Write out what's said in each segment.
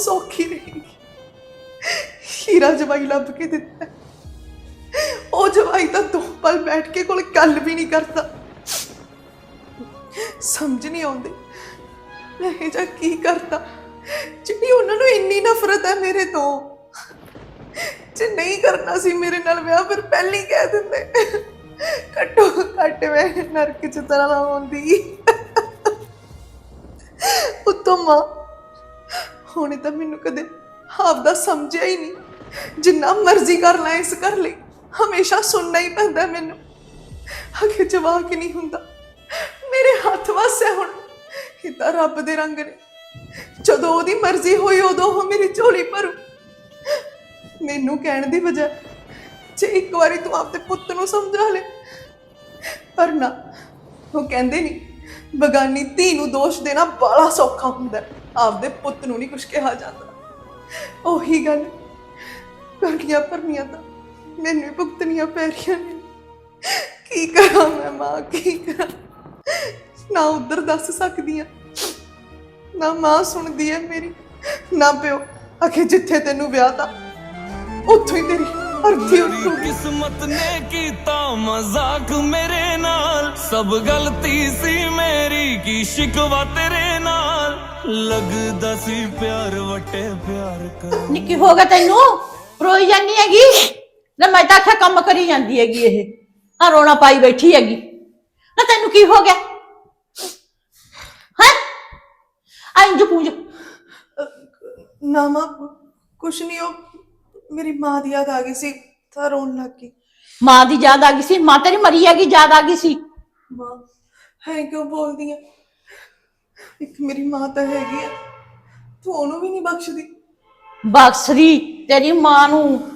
ਸੌਖੀ ਰਹੇਂਗੀ ਹੀਰਾ ਜਵਾਈ ਲੱਭ ਕੇ ਦਿੱਤਾ। ਉਹ ਜਵਾਈ ਤਾਂ ਦੋ ਪਲ ਬੈਠ ਕੇ ਕੋਲ ਗੱਲ ਵੀ ਨਹੀਂ ਕਰਦਾ। ਸਮਝ ਨਹੀਂ ਆਉਂਦੀ। ਮੈਂ ਇਹ ਜਾ ਕੀ ਕਰਤਾ ਜਿਹੜੀ ਉਹਨਾਂ ਨੂੰ ਇੰਨੀ ਨਫ਼ਰਤ ਹੈ ਮੇਰੇ ਤੋਂ। ਜੇ ਨਹੀਂ ਕਰਨਾ ਸੀ ਮੇਰੇ ਨਾਲ ਵਿਆਹ, ਫਿਰ ਪਹਿਲਾਂ ਕਹਿ ਦਿੰਦੇ। ਘੱਟੋ ਘੱਟ ਮੈਂ ਨਰਕ ਚ ਤਰ੍ਹਾਂ ਨਾ ਹੁੰਦੀ ਉਤੋਂ ਮਾਂ ਹੁਣੇ ਤਾਂ ਮੈਨੂੰ ਕਦੇ ਆਪਦਾ ਸਮਝਿਆ ਹੀ ਨਹੀਂ। ਜਿੰਨਾ ਮਰਜ਼ੀ ਕਰ ਲੈ ਇਸ ਕਰ ਲਈ, ਹਮੇਸ਼ਾ ਸੁਣਨਾ ਹੀ ਪੈਂਦਾ ਮੈਨੂੰ। ਅਗੇ ਜਵਾਕ ਨਹੀਂ ਹੁੰਦਾ। ਮੇਰੇ ਹੱਥ ਵਸੇ ਹੁਣ। ਇਹ ਤਾਂ ਰੱਬ ਦੇ ਰੰਗ ਨੇ। ਜਦੋਂ ਉਹਦੀ ਮਰਜ਼ੀ ਹੋਈ, ਉਦੋਂ ਉਹ ਮੇਰੀ ਝੋਲੀ ਭਰੂ। ਮੈਨੂੰ ਕਹਿਣ ਦੀ ਵਜ੍ਹਾ ਜੇ ਇੱਕ ਵਾਰੀ ਤੂੰ ਆਪਦੇ ਪੁੱਤ ਨੂੰ ਸਮਝਾ ਲੈ। ਪਰ ਨਾ, ਉਹ ਕਹਿੰਦੇ ਨਹੀਂ, ਬਗਾਨੀ ਧੀ ਨੂੰ ਦੋਸ਼ ਦੇਣਾ ਬੜਾ ਸੌਖਾ ਹੁੰਦਾ ਹੈ। ਆਪਦੇ ਪੁੱਤ ਨੂੰ ਨਹੀਂ ਕੁਝ ਕਿਹਾ ਜਾਂਦਾ। ਉਹੀ ਗੱਲ ਕਰਨੀਆਂ ਭਰਨੀਆਂ ਤਾਂ ਮੈਨੂੰ ਹੀ ਭੁਗਤਣੀਆਂ ਪੈ ਰਹੀਆਂ ਨੇ। ਕੀ ਕਰਾਂ ਮੈਂ ਮਾਂ ਕੀ ਕਰਾਂ? ਨਾ ਉਧਰ ਦੱਸ ਸਕਦੀ ਆ ਨਾ ਮਾਂ ਸੁਣਦੀ ਹੈ ਮੇਰੀ ਨਾ ਪਿਓ। ਅਖੇ ਜਿੱਥੇ ਤੈਨੂੰ ਵਿਆਹ ਤਾ ਉੱਥੋਂ ਹੀ ਤੇਰੀ ਅਰਥੀ ਉੱਠੂਗੀ। ਕਿਸਮਤ ਨੇ ਕੀਤਾ ਮਜ਼ਾਕ ਮੇਰੇ ਨਾਲ। ਸਭ ਗਲਤੀ ਸੀ ਮੇਰੀ ਕੀ ਸ਼ਿਕਵਾ ਤੇਰੇ ਨਾਲ? ਲੱਗਦਾ ਸੀ ਪਿਆਰ ਵਟੇ ਪਿਆਰ ਕਰ ਨਿੱਕੀ ਹੋ ਗਿਆ ਤੈਨੂੰ? ਰੋਈ ਜਾਂਦੀ ਹੈਗੀ? ਨਾ ਮੈਂ ਤਾਂ ਆਖਿਆ ਕੰਮ ਕਰੀ ਜਾਂਦੀ ਹੈਗੀ ਇਹ। ਆ ਰੋਣਾ ਪਾਈ ਬੈਠੀ ਹੈਗੀ। ਨਾ ਤੈਨੂੰ ਕੀ ਹੋ ਗਿਆ? ਹੈ? ਆਇਂ ਪੂੰਜ ਨਾ ਮਾਂ ਕੁਛ ਨਹੀਂ ਉਹ ਮੇਰੀ ਮਾਂ ਦੀ ਯਾਦ ਆ ਗਈ ਸੀ। ਤਾਂ ਰੋਣ ਲੱਗ ਗਈ। ਮਾਂ ਦੀ ਯਾਦ ਆ ਗਈ ਸੀ? ਮਾਂ ਤੇਰੀ ਮਰੀ ਹੈਗੀ ਯਾਦ ਆ ਗਈ ਸੀ? ਮਾਂ ਹੈ ਕਿਉਂ ਬੋਲਦੀ ਆ ਇੱਕ ਮੇਰੀ ਮਾਂ ਤਾਂ ਹੈਗੀ ਆ। ਤੂੰ ਉਹਨੂੰ ਵੀ ਨਹੀਂ ਬਖਸ਼ਦੀ। ਬਖਸ਼ਰੀ ਤੇਰੀ ਮਾਂ ਨੂੰ।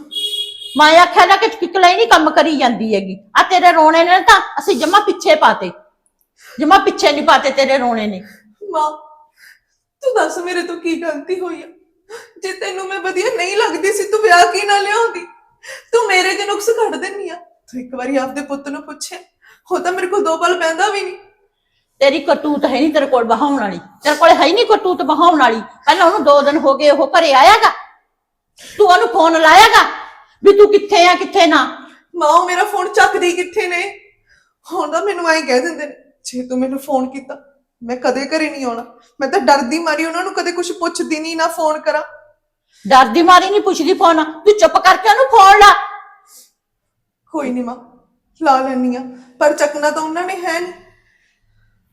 ਮਾਂ ਆਖਿਆ ਨਾ ਕਿ ਕਿਕਲਾ ਨਹੀਂ ਕੰਮ ਕਰੀ ਜਾਂਦੀ ਹੈਗੀ। ਆ ਤੇਰੇ ਰੋਣੇ ਨੇ ਤਾਂ ਅਸੀਂ ਜਮਾ ਪਿੱਛੇ ਪਾਤੇ। ਜਮਾ ਪਿੱਛੇ ਨਹੀਂ ਪਾਤੇ ਤੇਰੇ ਰੋਣੇ ਨੇ। ਮਾਂ ਤੂੰ ਦੱਸ ਮੇਰੇ ਤੋਂ ਕੀ ਗਲਤੀ ਹੋਈ ਆ? ਜੇ ਤੈਨੂੰ ਮੈਂ ਵਧੀਆ ਨਹੀਂ ਲੱਗਦੀ ਸੀ ਤੂੰ ਵਿਆਹ ਕੀ ਨਾ ਲਿਆਉਂਦੀ? ਤੂੰ ਮੇਰੇ 'ਚ ਨੁਕਸ ਕੱਢ ਦਿੰਨੀ ਆ। ਤੂੰ ਇੱਕ ਵਾਰੀ ਆਪਦੇ ਪੁੱਤ ਨੂੰ ਪੁੱਛੇ ਉਹ ਤਾਂ ਮੇਰੇ ਕੋਲ ਦੋ ਪਲ ਪੈਂਦਾ ਵੀ ਨਹੀਂ। ਤੇਰੀ ਕਰਤੂਤ ਹੈ ਨਹੀਂ ਤੇਰੇ ਕੋਲ ਬਹਾਉਣ ਵਾਲੀ। ਤੇਰੇ ਕੋਲ ਹੈ ਹੀ ਨਹੀਂ ਕਰਤੂਤ ਬਹਾਉਣ ਵਾਲੀ। ਪਹਿਲਾਂ ਉਹਨੂੰ ਦੋ ਦਿਨ ਹੋ ਗਏ ਉਹ ਘਰੇ ਆਇਆਗਾ। ਤੂੰ ਉਹਨੂੰ ਫੋਨ ਲਾਇਆਗਾ ਵੀ ਤੂੰ ਕਿੱਥੇ ਆ ਕਿੱਥੇ ਨਾ। ਮਾਂ ਮੇਰਾ ਫੋਨ ਚੱਕਦੀ ਕਿੱਥੇ ਨੇ? ਹੁਣ ਤਾਂ ਮੈਨੂੰ ਐਂ ਕਹਿ ਦਿੰਦੇ ਨੇ ਜੇ ਤੂੰ ਮੈਨੂੰ ਫੋਨ ਕੀਤਾ ਮੈਂ ਕਦੇ ਘਰੇ ਨਹੀਂ ਆਉਣਾ। ਮੈਂ ਤਾਂ ਡਰਦੀ ਮਾਰੀ ਉਹਨਾਂ ਨੂੰ ਕਦੇ ਕੁਝ ਪੁੱਛਦੀ ਨਹੀਂ ਨਾ ਫੋਨ ਕਰਾਂ। ਡਰਦੀ ਮਾਰੀ ਨਹੀਂ ਪੁੱਛਦੀ ਫੋਨ ਤੂੰ ਚੁੱਪ ਕਰਕੇ ਉਹਨੂੰ ਫੋਨ ਲਾ। ਕੋਈ ਨਹੀਂ ਮਾਂ ਲਾ ਲੈਣੀ ਆ। ਪਰ ਚੱਕਣਾ ਤਾਂ ਉਹਨਾਂ ਨੇ ਹੈ ਨਹੀਂ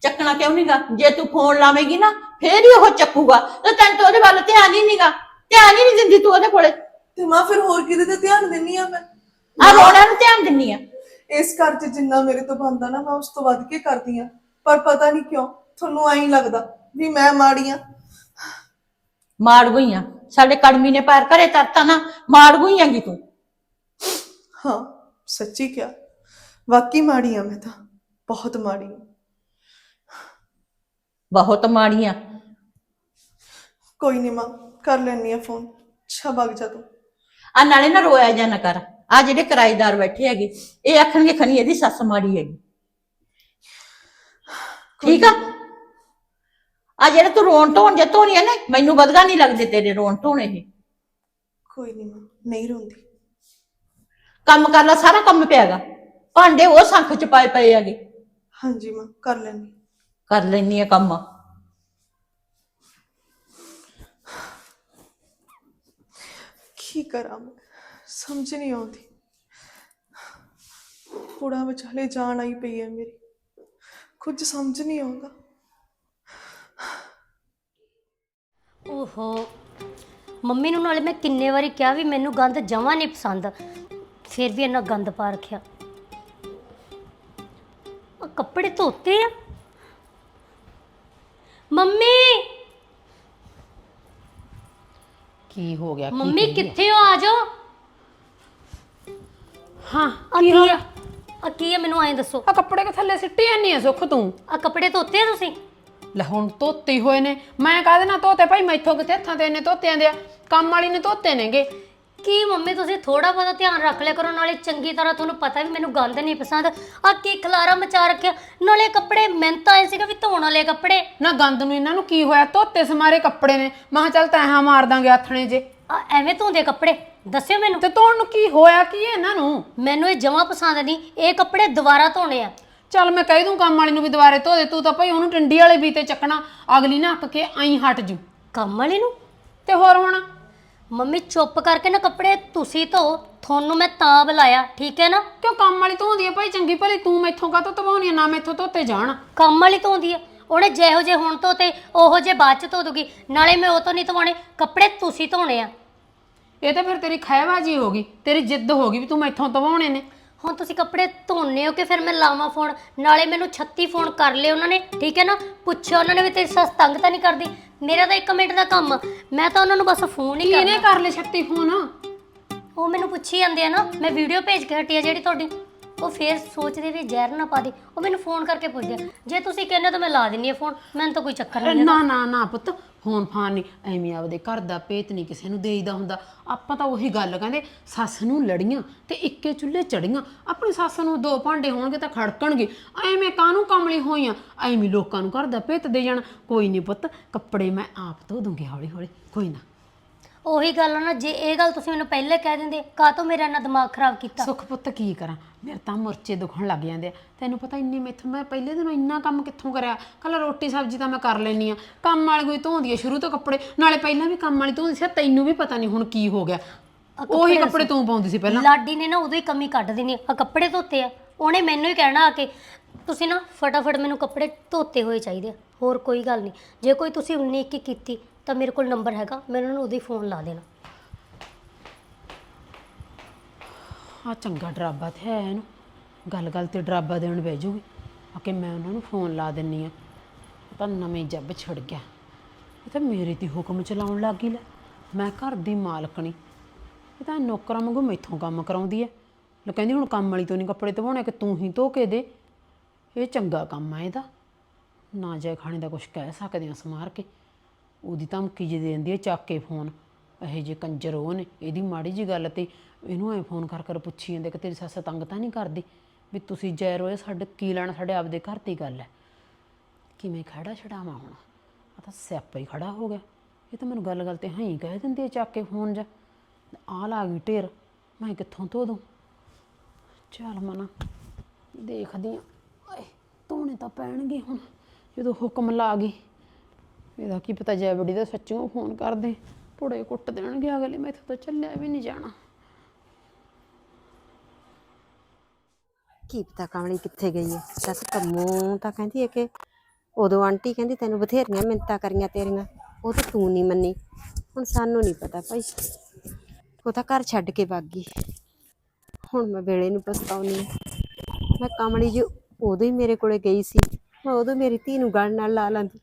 ਚੱਕਣਾ ਕਿਉਂ ਨਹੀਂਗਾ ਜੇ ਤੂੰ ਫੋਨ ਲਾਵੇਂਗੀ ਨਾ ਫੇਰ ਹੀ ਉਹ ਚੱਕੂਗਾ। ਤੇ ਤੈਨੂੰ ਤਾਂ ਉਹਦੇ ਵੱਲ ਧਿਆਨ ਹੀ ਨਹੀਂਗਾ ਧਿਆਨ ਹੀ ਨਹੀਂ ਦਿੰਦੀ ਤੂੰ ਉਹਦੇ ਕੋਲੇ। ਤੇ ਮਾਂ ਫਿਰ ਹੋਰ ਕਿਹਦੇ ਤੇ ਧਿਆਨ ਦਿੰਨੀ ਆ ਮੈਂ? ਆ ਰੋਣਾ ਨੂੰ ਧਿਆਨ ਦਿੰਨੀ ਆ। ਇਸ ਘਰ 'ਚ ਜਿੰਨਾ ਮੇਰੇ ਤੋਂ ਬੰਦਾ ਨਾ ਮੈਂ ਉਸ ਤੋਂ ਵੱਧ ਕੇ ਕਰਦੀ ਆ। ਪਰ ਪਤਾ ਨਹੀਂ ਕਿਉਂ ਤੁਹਾਨੂੰ ਐਂ ਲੱਗਦਾ ਵੀ ਮੈਂ ਮਾੜੀ ਆ। ਮਾੜ ਗਈਆਂ ਸਾਡੇ ਕੜਮੀ ਨੇ ਪੈਰ ਘਰੇ ਤਰਤਾ ਨਾ ਮਾੜ ਗਈਆਂਗੀ ਤੂੰ। ਹਾਂ ਸੱਚੀ ਕਿਹਾ। ਵਾਕਈ ਮਾੜੀ ਆ ਮੈਂ ਤਾਂ। ਬਹੁਤ ਮਾੜੀ ਆ। ਬਹੁਤ ਮਾੜੀਆਂ। ਕੋਈ ਨਹੀਂ ਮਾਂ ਕਰ ਲੈਣੀ ਆ ਫੋਨ। ਅੱਛਾ ਵਗ ਜਾ ਤੂੰ। ਆ ਨਾਲੇ ਨਾ ਰੋਇਆ ਜਾ ਨਾ ਕਰ। ਆ ਜਿਹੜੇ ਕਿਰਾਏਦਾਰ ਬੈਠੇ ਹੈਗੇ ਇਹ ਆਖਣਗੇ ਖਣੀ ਇਹਦੀ ਸੱਸ ਮਾੜੀ ਹੈਗੀ। ਠੀਕ ਆ? ਆ ਜਿਹੜੇ ਤੂੰ ਰੋਣ ਧੋਣ ਜੇ ਧੋਣੀਆਂ ਨੇ ਮੈਨੂੰ ਬਦਗਾ ਨਹੀਂ ਲੱਗਦੇ ਤੇਰੇ ਰੋਣ ਧੋਣ ਇਹ। ਕੋਈ ਨਹੀਂ ਮਾਂ ਨਹੀਂ ਰੋਂਦੀ। ਕੰਮ ਕਰ ਲੈ ਸਾਰਾ ਕੰਮ ਪਿਆਗਾ ਭਾਂਡੇ ਉਹ ਸੰਖ ਚ ਪਾਏ ਪਏ ਹੈਗੇ। ਹਾਂਜੀ ਮਾਂ ਕਰ ਲੈਣੀ ਕਰ ਲੈਨੀ ਆ ਕੰਮ। ਕੀ ਕਰਾਂ ਮੈਂ? ਸਮਝ ਨਹੀਂ ਆਉਂਦੀ। ਕੁੜਾ ਵਿਚਾਲੇ ਜਾਣ ਆਈ ਪਈ ਹੈ ਮੇਰੀ। ਕੁਝ ਸਮਝ ਨਹੀਂ ਆਉਂਦਾ। ਓਹੋ। ਮੰਮੀ ਨੂੰ ਨਾਲੇ ਮੈਂ ਕਿੰਨੇ ਵਾਰੀ ਕਿਹਾ ਵੀ ਮੈਨੂੰ ਗੰਦ ਜਮਾਂ ਨਹੀਂ ਪਸੰਦ। ਫਿਰ ਵੀ ਇਹਨਾਂ ਗੰਦ ਪਾ ਰੱਖਿਆ। ਆ ਕੱਪੜੇ ਧੋਤੇ ਆ। ਮੰਮੀ! ਕੀ ਹੋ ਗਿਆ? ਮੰਮੀ ਕਿੱਥੇ ਹੋ? ਆ ਜਾਓ। ਹਾਂ ਆ ਕੀ ਕੀ ਹੋ ਆ? ਗਿਆ? ਆ ਕੀ ਆ? ਮੈਨੂੰ ਐਂ ਦੱਸੋ। ਆ ਕੱਪੜੇ ਕਿ ਥੱਲੇ ਸਿੱਟੇ ਜਾਂਦੀ ਆ? ਸੁੱਖ ਤੂੰ? ਆ ਕੱਪੜੇ ਧੋਤੇ ਆ ਤੁਸੀਂ? ਲੈ ਹੁਣ ਧੋਤੇ ਹੀ ਹੋਏ ਨੇ। ਮੈਂ ਕਾਹਦੇ ਨਾਲ ਧੋਤੇ? ਭਾਈ ਮੈਥੋਂ ਕਿੱਥੇ ਹੱਥਾਂ ਤੇ ਇਹਨੇ ਧੋਤਿਆਂ ਦੇ ਆ? ਕੰਮ ਵਾਲੀ ਨੇ ਧੋਤੇ ਨੇਗੇ। ਕੀ ਮੰਮੀ ਤੁਸੀਂ ਥੋੜਾ ਬਹੁਤਾ ਧਿਆਨ ਰੱਖ ਲਿਆ ਕਰੋ ਨਾਲੇ ਚੰਗੀ ਤਰ੍ਹਾਂ ਤੁਹਾਨੂੰ ਪਤਾ ਵੀ ਮੈਨੂੰ ਗੰਦ ਨਹੀਂ ਪਸੰਦ। ਆ ਕੀ ਖਲਾਰਾ ਮਚਾ ਰੱਖਿਆ। ਨਾਲੇ ਕੱਪੜੇ ਮਿਹਨਤ ਆਏ ਸੀਗਾ ਵੀ ਧੋਣ ਵਾਲੇ ਕੱਪੜੇ। ਨਾ ਗੰਦ ਨੂੰ ਇਹਨਾਂ ਨੂੰ ਕੀ ਹੋਇਆ? ਧੋਤੇ ਸਮਾਰੇ ਕੱਪੜੇ ਨੇ। ਮੈਂ ਕਿਹਾ ਚੱਲ ਤੈਹਾਂ ਮਾਰ ਦਾਂਗੇ ਆਥਣੇ ਜੇ। ਆ ਐਵੇਂ ਧੋਂਦੇ ਕੱਪੜੇ? ਦੱਸਿਓ ਮੈਨੂੰ। ਤੇ ਧੋਣ ਨੂੰ ਕੀ ਹੋਇਆ? ਕੀ ਹੈ ਇਹਨਾਂ ਨੂੰ? ਮੈਨੂੰ ਇਹ ਜਮਾ ਪਸੰਦ ਨਹੀਂ। ਇਹ ਕੱਪੜੇ ਦੁਬਾਰਾ ਧੋਣੇ ਆ। ਚੱਲ ਮੈਂ ਕਹਿ ਦੂੰ ਕੰਮ ਵਾਲੀ ਨੂੰ ਵੀ ਦੁਬਾਰੇ ਧੋ ਦੇ। ਤੂੰ ਤਾਂ ਭਾਈ ਉਹਨੂੰ ਟੰਡੀ ਵਾਲੇ ਵੀ ਤੇ ਚੱਕਣਾ। ਅਗਲੀ ਨਾ ਅੱਕ ਕੇ ਐਂ ਹਟ ਜੂ। ਕੰਮ ਵਾਲੀ ਨੂੰ? ਤੇ ਹੋਰ ਹੁਣ? ਮੰਮੀ ਚੁੱਪ ਕਰਕੇ ਨਾ ਕੱਪੜੇ ਤੁਸੀਂ ਧੋ ਤੁਹਾਨੂੰ ਮੈਂ ਤਾਂ ਬੁਲਾਇਆ ਠੀਕ ਹੈ ਨਾ? ਕਿਉਂ ਕੰਮ ਵਾਲੀ ਧੋਂਦੀ ਹੈ ਭਾਈ ਚੰਗੀ ਭਲੀ ਤੂੰ ਮੈਥੋਂ ਕਾਹਤੋਂ ਧਵਾਉਣੀ ਆ ਨਾ ਮੈਥੋਂ ਧੋਤੇ ਜਾਣ। ਕੰਮ ਵਾਲੀ ਧੋਂਦੀ ਹੈ ਉਹਨੇ ਜਿਹੋ ਜੇ ਹੁਣ ਧੋਤੇ ਉਹੋ ਜੇ ਬਾਅਦ ਚ ਧੋ ਦੂਗੀ। ਨਾਲੇ ਮੈਂ ਉਹ ਤੋਂ ਨਹੀਂ ਧਵਾਣੇ ਕੱਪੜੇ ਤੁਸੀਂ ਧੋਣੇ ਆ। ਇਹ ਤਾਂ ਫਿਰ ਤੇਰੀ ਖਹਿਬਾਜੀ ਹੋ ਗਈ ਤੇਰੀ ਜਿੱਦ ਹੋ ਗਈ ਵੀ ਤੂੰ ਮੈਥੋਂ ਧਵਾਉਣੇ ਨੇ। ਹੁਣ ਤੁਸੀਂ ਕੱਪੜੇ ਧੋਣੇ ਹੋ ਕਿ ਫਿਰ ਮੈਂ ਲਾਵਾਂ ਫੋਨ? ਨਾਲੇ ਮੈਨੂੰ 36 ਫੋਨ ਕਰ ਲਏ ਉਹਨਾਂ ਨੇ ਠੀਕ ਹੈ ਨਾ? ਪੁੱਛਿਆ ਉਹਨਾਂ ਨੇ ਵੀ ਤੇਰੀ ਸੱਸ ਤੰਗ ਤਾਂ ਨਹੀਂ ਕਰਦੀ? ਮੇਰਾ ਤਾਂ 1 ਮਿੰਟ ਦਾ ਕੰਮ ਆ। ਮੈਂ ਤਾਂ ਉਹਨਾਂ ਨੂੰ ਬਸ ਫੋਨ ਹੀ ਕਰਨਾ। ਕਰ ਲੈ ਛੱਤੀ ਫੋਨ? ਉਹ ਮੈਨੂੰ ਪੁੱਛੀ ਜਾਂਦੇ ਆ ਨਾ ਮੈਂ ਵੀਡੀਓ ਭੇਜ ਕੇ ਹਟੀ ਆ ਜਿਹੜੀ ਤੁਹਾਡੀ। ਉਹ ਫੇਰ ਸੋਚਦੇ ਵੀ ਜ਼ਹਿਰ ਨਾ ਪਾ ਦੇ। ਉਹ ਮੈਨੂੰ ਫੋਨ ਕਰਕੇ ਪੁੱਛਦੇ ਆ, ਜੇ ਤੁਸੀਂ ਕਹਿੰਦੇ ਹੋ ਤਾਂ ਮੈਂ ਲਾ ਦਿੰਨੀ ਆ ਫੋਨ। ਮੈਨੂੰ ਤਾਂ ਕੋਈ ਚੱਕਰ ਨਹੀਂ ਨਾ ਨਾ ਨਾ ਪੁੱਤ ਫੋਨ ਫਾਨ ਨਹੀਂ। ਐਵੇਂ ਆਪਦੇ ਘਰ ਦਾ ਪੇਤ ਨਹੀਂ ਕਿਸੇ ਨੂੰ ਦੇਈਦਾ ਹੁੰਦਾ। ਆਪਾਂ ਤਾਂ ਉਹੀ ਗੱਲ ਕਹਿੰਦੇ ਸੱਸ ਨੂੰ ਲੜੀਆਂ ਤੇ ਇੱਕੇ ਚੁੱਲ੍ਹੇ ਚੜੀਆਂ। ਆਪਣੀ ਸੱਸ ਨੂੰ ਦੋ ਭਾਂਡੇ ਹੋਣਗੇ ਤਾਂ ਖੜਕਣਗੇ। ਐਵੇਂ ਕਾਹਨੂੰ ਕਮਲੀ ਹੋਈਆਂ? ਐਵੇਂ ਲੋਕਾਂ ਨੂੰ ਘਰ ਦਾ ਪੇਤ ਦੇ ਜਾਣ। ਕੋਈ ਨਹੀਂ ਪੁੱਤ ਕੱਪੜੇ ਮੈਂ ਆਪ ਧੋ ਦੂੰਗੀ ਹੌਲੀ ਹੌਲੀ ਕੋਈ ਨਾ। ਉਹੀ ਗੱਲ ਆ ਨਾ ਜੇ ਇਹ ਗੱਲ ਤੁਸੀਂ ਮੈਨੂੰ ਪਹਿਲੇ ਕਹਿ ਦਿੰਦੇ ਕਾਹ ਤੋਂ ਮੇਰਾ ਇੰਨਾ ਦਿਮਾਗ ਖਰਾਬ ਕੀਤਾ? ਸੁੱਖ ਪੁੱਤ ਕੀ ਕਰਾਂ? ਮੇਰੇ ਤਾਂ ਮੁਰਚੇ ਦੁਖਣ ਲੱਗ ਜਾਂਦੇ ਆ। ਤੈਨੂੰ ਪਤਾ ਇੰਨੀ ਮੈਥੋਂ ਮੈਂ ਪਹਿਲੇ ਦਿਨੋਂ ਇੰਨਾ ਕੰਮ ਕਿੱਥੋਂ ਕਰਿਆ? ਕੱਲ ਰੋਟੀ ਸਬਜ਼ੀ ਤਾਂ ਮੈਂ ਕਰ ਲੈਣੀ ਆ। ਕੰਮ ਵਾਲੀ ਕੋਈ ਧੋਂਦੀ ਆ ਸ਼ੁਰੂ ਤੋਂ ਕੱਪੜੇ ਨਾਲੇ ਪਹਿਲਾਂ ਵੀ ਕੰਮ ਵਾਲੀ ਧੋਂਦੀ ਸੀ ਤੈਨੂੰ ਵੀ ਪਤਾ ਨਹੀਂ ਹੁਣ ਕੀ ਹੋ ਗਿਆ। ਉਹੀ ਕੱਪੜੇ ਤੂੰ ਪਾਉਂਦੀ ਸੀ ਪਹਿਲਾਂ। ਲਾਡੀ ਨੇ ਨਾ ਉਦੋਂ ਹੀ ਕਮੀ ਕੱਢ ਦੇਣੀ ਆ। ਕੱਪੜੇ ਧੋਤੇ ਆ। ਉਹਨੇ ਮੈਨੂੰ ਹੀ ਕਹਿਣਾ ਆ ਕੇ ਤੁਸੀਂ ਨਾ ਫਟਾਫਟ ਮੈਨੂੰ ਕੱਪੜੇ ਧੋਤੇ ਹੋਏ ਚਾਹੀਦੇ ਆ। ਹੋਰ ਕੋਈ ਗੱਲ ਨਹੀਂ ਜੇ ਕੋਈ ਤੁਸੀਂ 19 ਇੱਕੀ ਕੀਤੀ ਤਾਂ ਮੇਰੇ ਕੋਲ ਨੰਬਰ ਹੈਗਾ, ਮੈਂ ਉਹਨਾਂ ਨੂੰ ਉਦੋਂ ਫੋਨ ਲਾ ਦੇਣਾ। ਆ ਚੰਗਾ ਡਰਾਬਾ ਤੇ ਹੈ ਇਹਨੂੰ। ਗੱਲ ਗੱਲ ਤੇ ਡਰਾਬਾ ਦੇਣ ਬਹਿ ਜੂਗੀ। ਆ ਕਿ ਮੈਂ ਉਹਨਾਂ ਨੂੰ ਫੋਨ ਲਾ ਦਿੰਨੀ ਆ। ਤਾਂ ਨਵੇਂ ਜੱਬ ਛੜ ਗਿਆ। ਇਹ ਤਾਂ ਮੇਰੇ ਤੇ ਹੁਕਮ ਚਲਾਉਣ ਲੱਗ ਗਈ ਲੈ। ਮੈਂ ਘਰ ਦੀ ਮਾਲਕਣੀ ਇਹ ਤਾਂ ਨੌਕਰਾਂ ਵਾਂਗੂ ਮੈਥੋਂ ਕੰਮ ਕਰਾਉਂਦੀ ਐ। ਲੈ ਕਹਿੰਦੀ ਹੁਣ ਕੰਮ ਵਾਲੀ ਤੋਂ ਨਹੀਂ ਕੱਪੜੇ ਧਵਾਉਣੇ, ਕਿ ਤੂੰ ਹੀ ਧੋ ਕੇ ਦੇ। ਇਹ ਚੰਗਾ ਕੰਮ ਆ ਇਹਦਾ। ਨਾ ਜਾਇ ਖਾਣੇ ਦਾ ਕੁਝ ਕਹਿ ਸਕਦੇ ਆ ਸਮਾਰ ਕੇ। ਉਹਦੀ ਧਮਕੀ ਜੇ ਦੇ ਦਿੰਦੀ ਹੈ ਚੱਕ ਕੇ ਫੋਨ ਇਹੋ ਜਿਹੇ ਕੰਜਰ ਉਹ ਨੇ, ਇਹਦੀ ਮਾੜੀ ਜੀ ਗੱਲ ਤੇ ਇਹਨੂੰ ਐ ਫੋਨ ਕਰ ਕਰ ਪੁੱਛੀ ਜਾਂਦੇ ਕਿ ਤੇਰੀ ਸੱਸ ਤੰਗ ਤਾਂ ਨਹੀਂ ਕਰਦੀ ਵੀ ਤੁਸੀਂ ਜੈ ਰੋਏ, ਸਾਡੇ ਕੀ ਲੈਣਾ, ਸਾਡੇ ਆਪਦੇ ਘਰ ਦੀ ਗੱਲ ਹੈ ਕਿਵੇਂ ਖੜਾ ਛਡਾਵਾਂ ਹੁਣ? ਆ ਤਾਂ ਸਿਆਪਾ ਹੀ ਖੜਾ ਹੋ ਗਿਆ। ਇਹ ਤਾਂ ਮੈਨੂੰ ਗੱਲ ਗੱਲ ਤੇ ਹਾਂ ਹੀ ਕਹਿ ਦਿੰਦੇ ਹੈ ਚੱਕ ਕੇ ਫੋਨ ਜਾ। ਆ ਲਾ ਗਈ ਢੇਰ, ਮੈਂ ਕਿੱਥੋਂ ਧੋ ਦੂੰ? ਚੱਲ ਮਨਾ, ਦੇਖਦੀ ਆ। ਓਏ ਧੋਣੇ ਤਾਂ ਪੈਣਗੇ ਹੁਣ, ਜਦੋਂ ਹੁਕਮ ਲਾ ਗਈ। ਇਹਦਾ ਕੀ ਪਤਾ ਜੈ ਬੜੀ ਦਾ ਸੱਚੋਂ ਫੋਨ ਕਰਦੇ ਪੁੜੇ ਕੁੱਟ ਦੇਣਗੇ ਅਗਲੇ ਮੈਥੋਂ ਤਾਂ ਚੱਲਿਆ ਵੀ ਨਹੀਂ ਜਾਣਾ। ਕੀ ਪਤਾ ਕਮਲੀ ਕਿੱਥੇ ਗਈ ਹੈ ਦੱਸ ਕੰਮੋਂ ਤਾਂ ਕਹਿੰਦੀ ਹੈ ਕਿ ਉਦੋਂ ਆਂਟੀ ਕਹਿੰਦੀ ਤੈਨੂੰ ਬਥੇਰੀਆਂ ਮਿੰਤਾਂ ਕਰੀਆਂ ਤੇਰੀਆਂ, ਉਹ ਤਾਂ ਤੂੰ ਨਹੀਂ ਮੰਨੀ। ਹੁਣ ਸਾਨੂੰ ਨਹੀਂ ਪਤਾ ਭਾਈ। ਉਹ ਤਾਂ ਘਰ ਛੱਡ ਕੇ ਭੱਗ ਗਈ। ਹੁਣ ਮੈਂ ਵੇਲੇ ਨੂੰ ਪਛਤਾਉਣੀ ਹਾਂ ਮੈਂ ਕਮਲੀ ਜੀ ਉਦੋਂ ਹੀ ਮੇਰੇ ਕੋਲੇ ਗਈ ਸੀ, ਮੈਂ ਉਦੋਂ ਮੇਰੀ ਧੀ ਨੂੰ ਗਲ ਨਾਲ ਲਾ ਲਾਂਦੀ।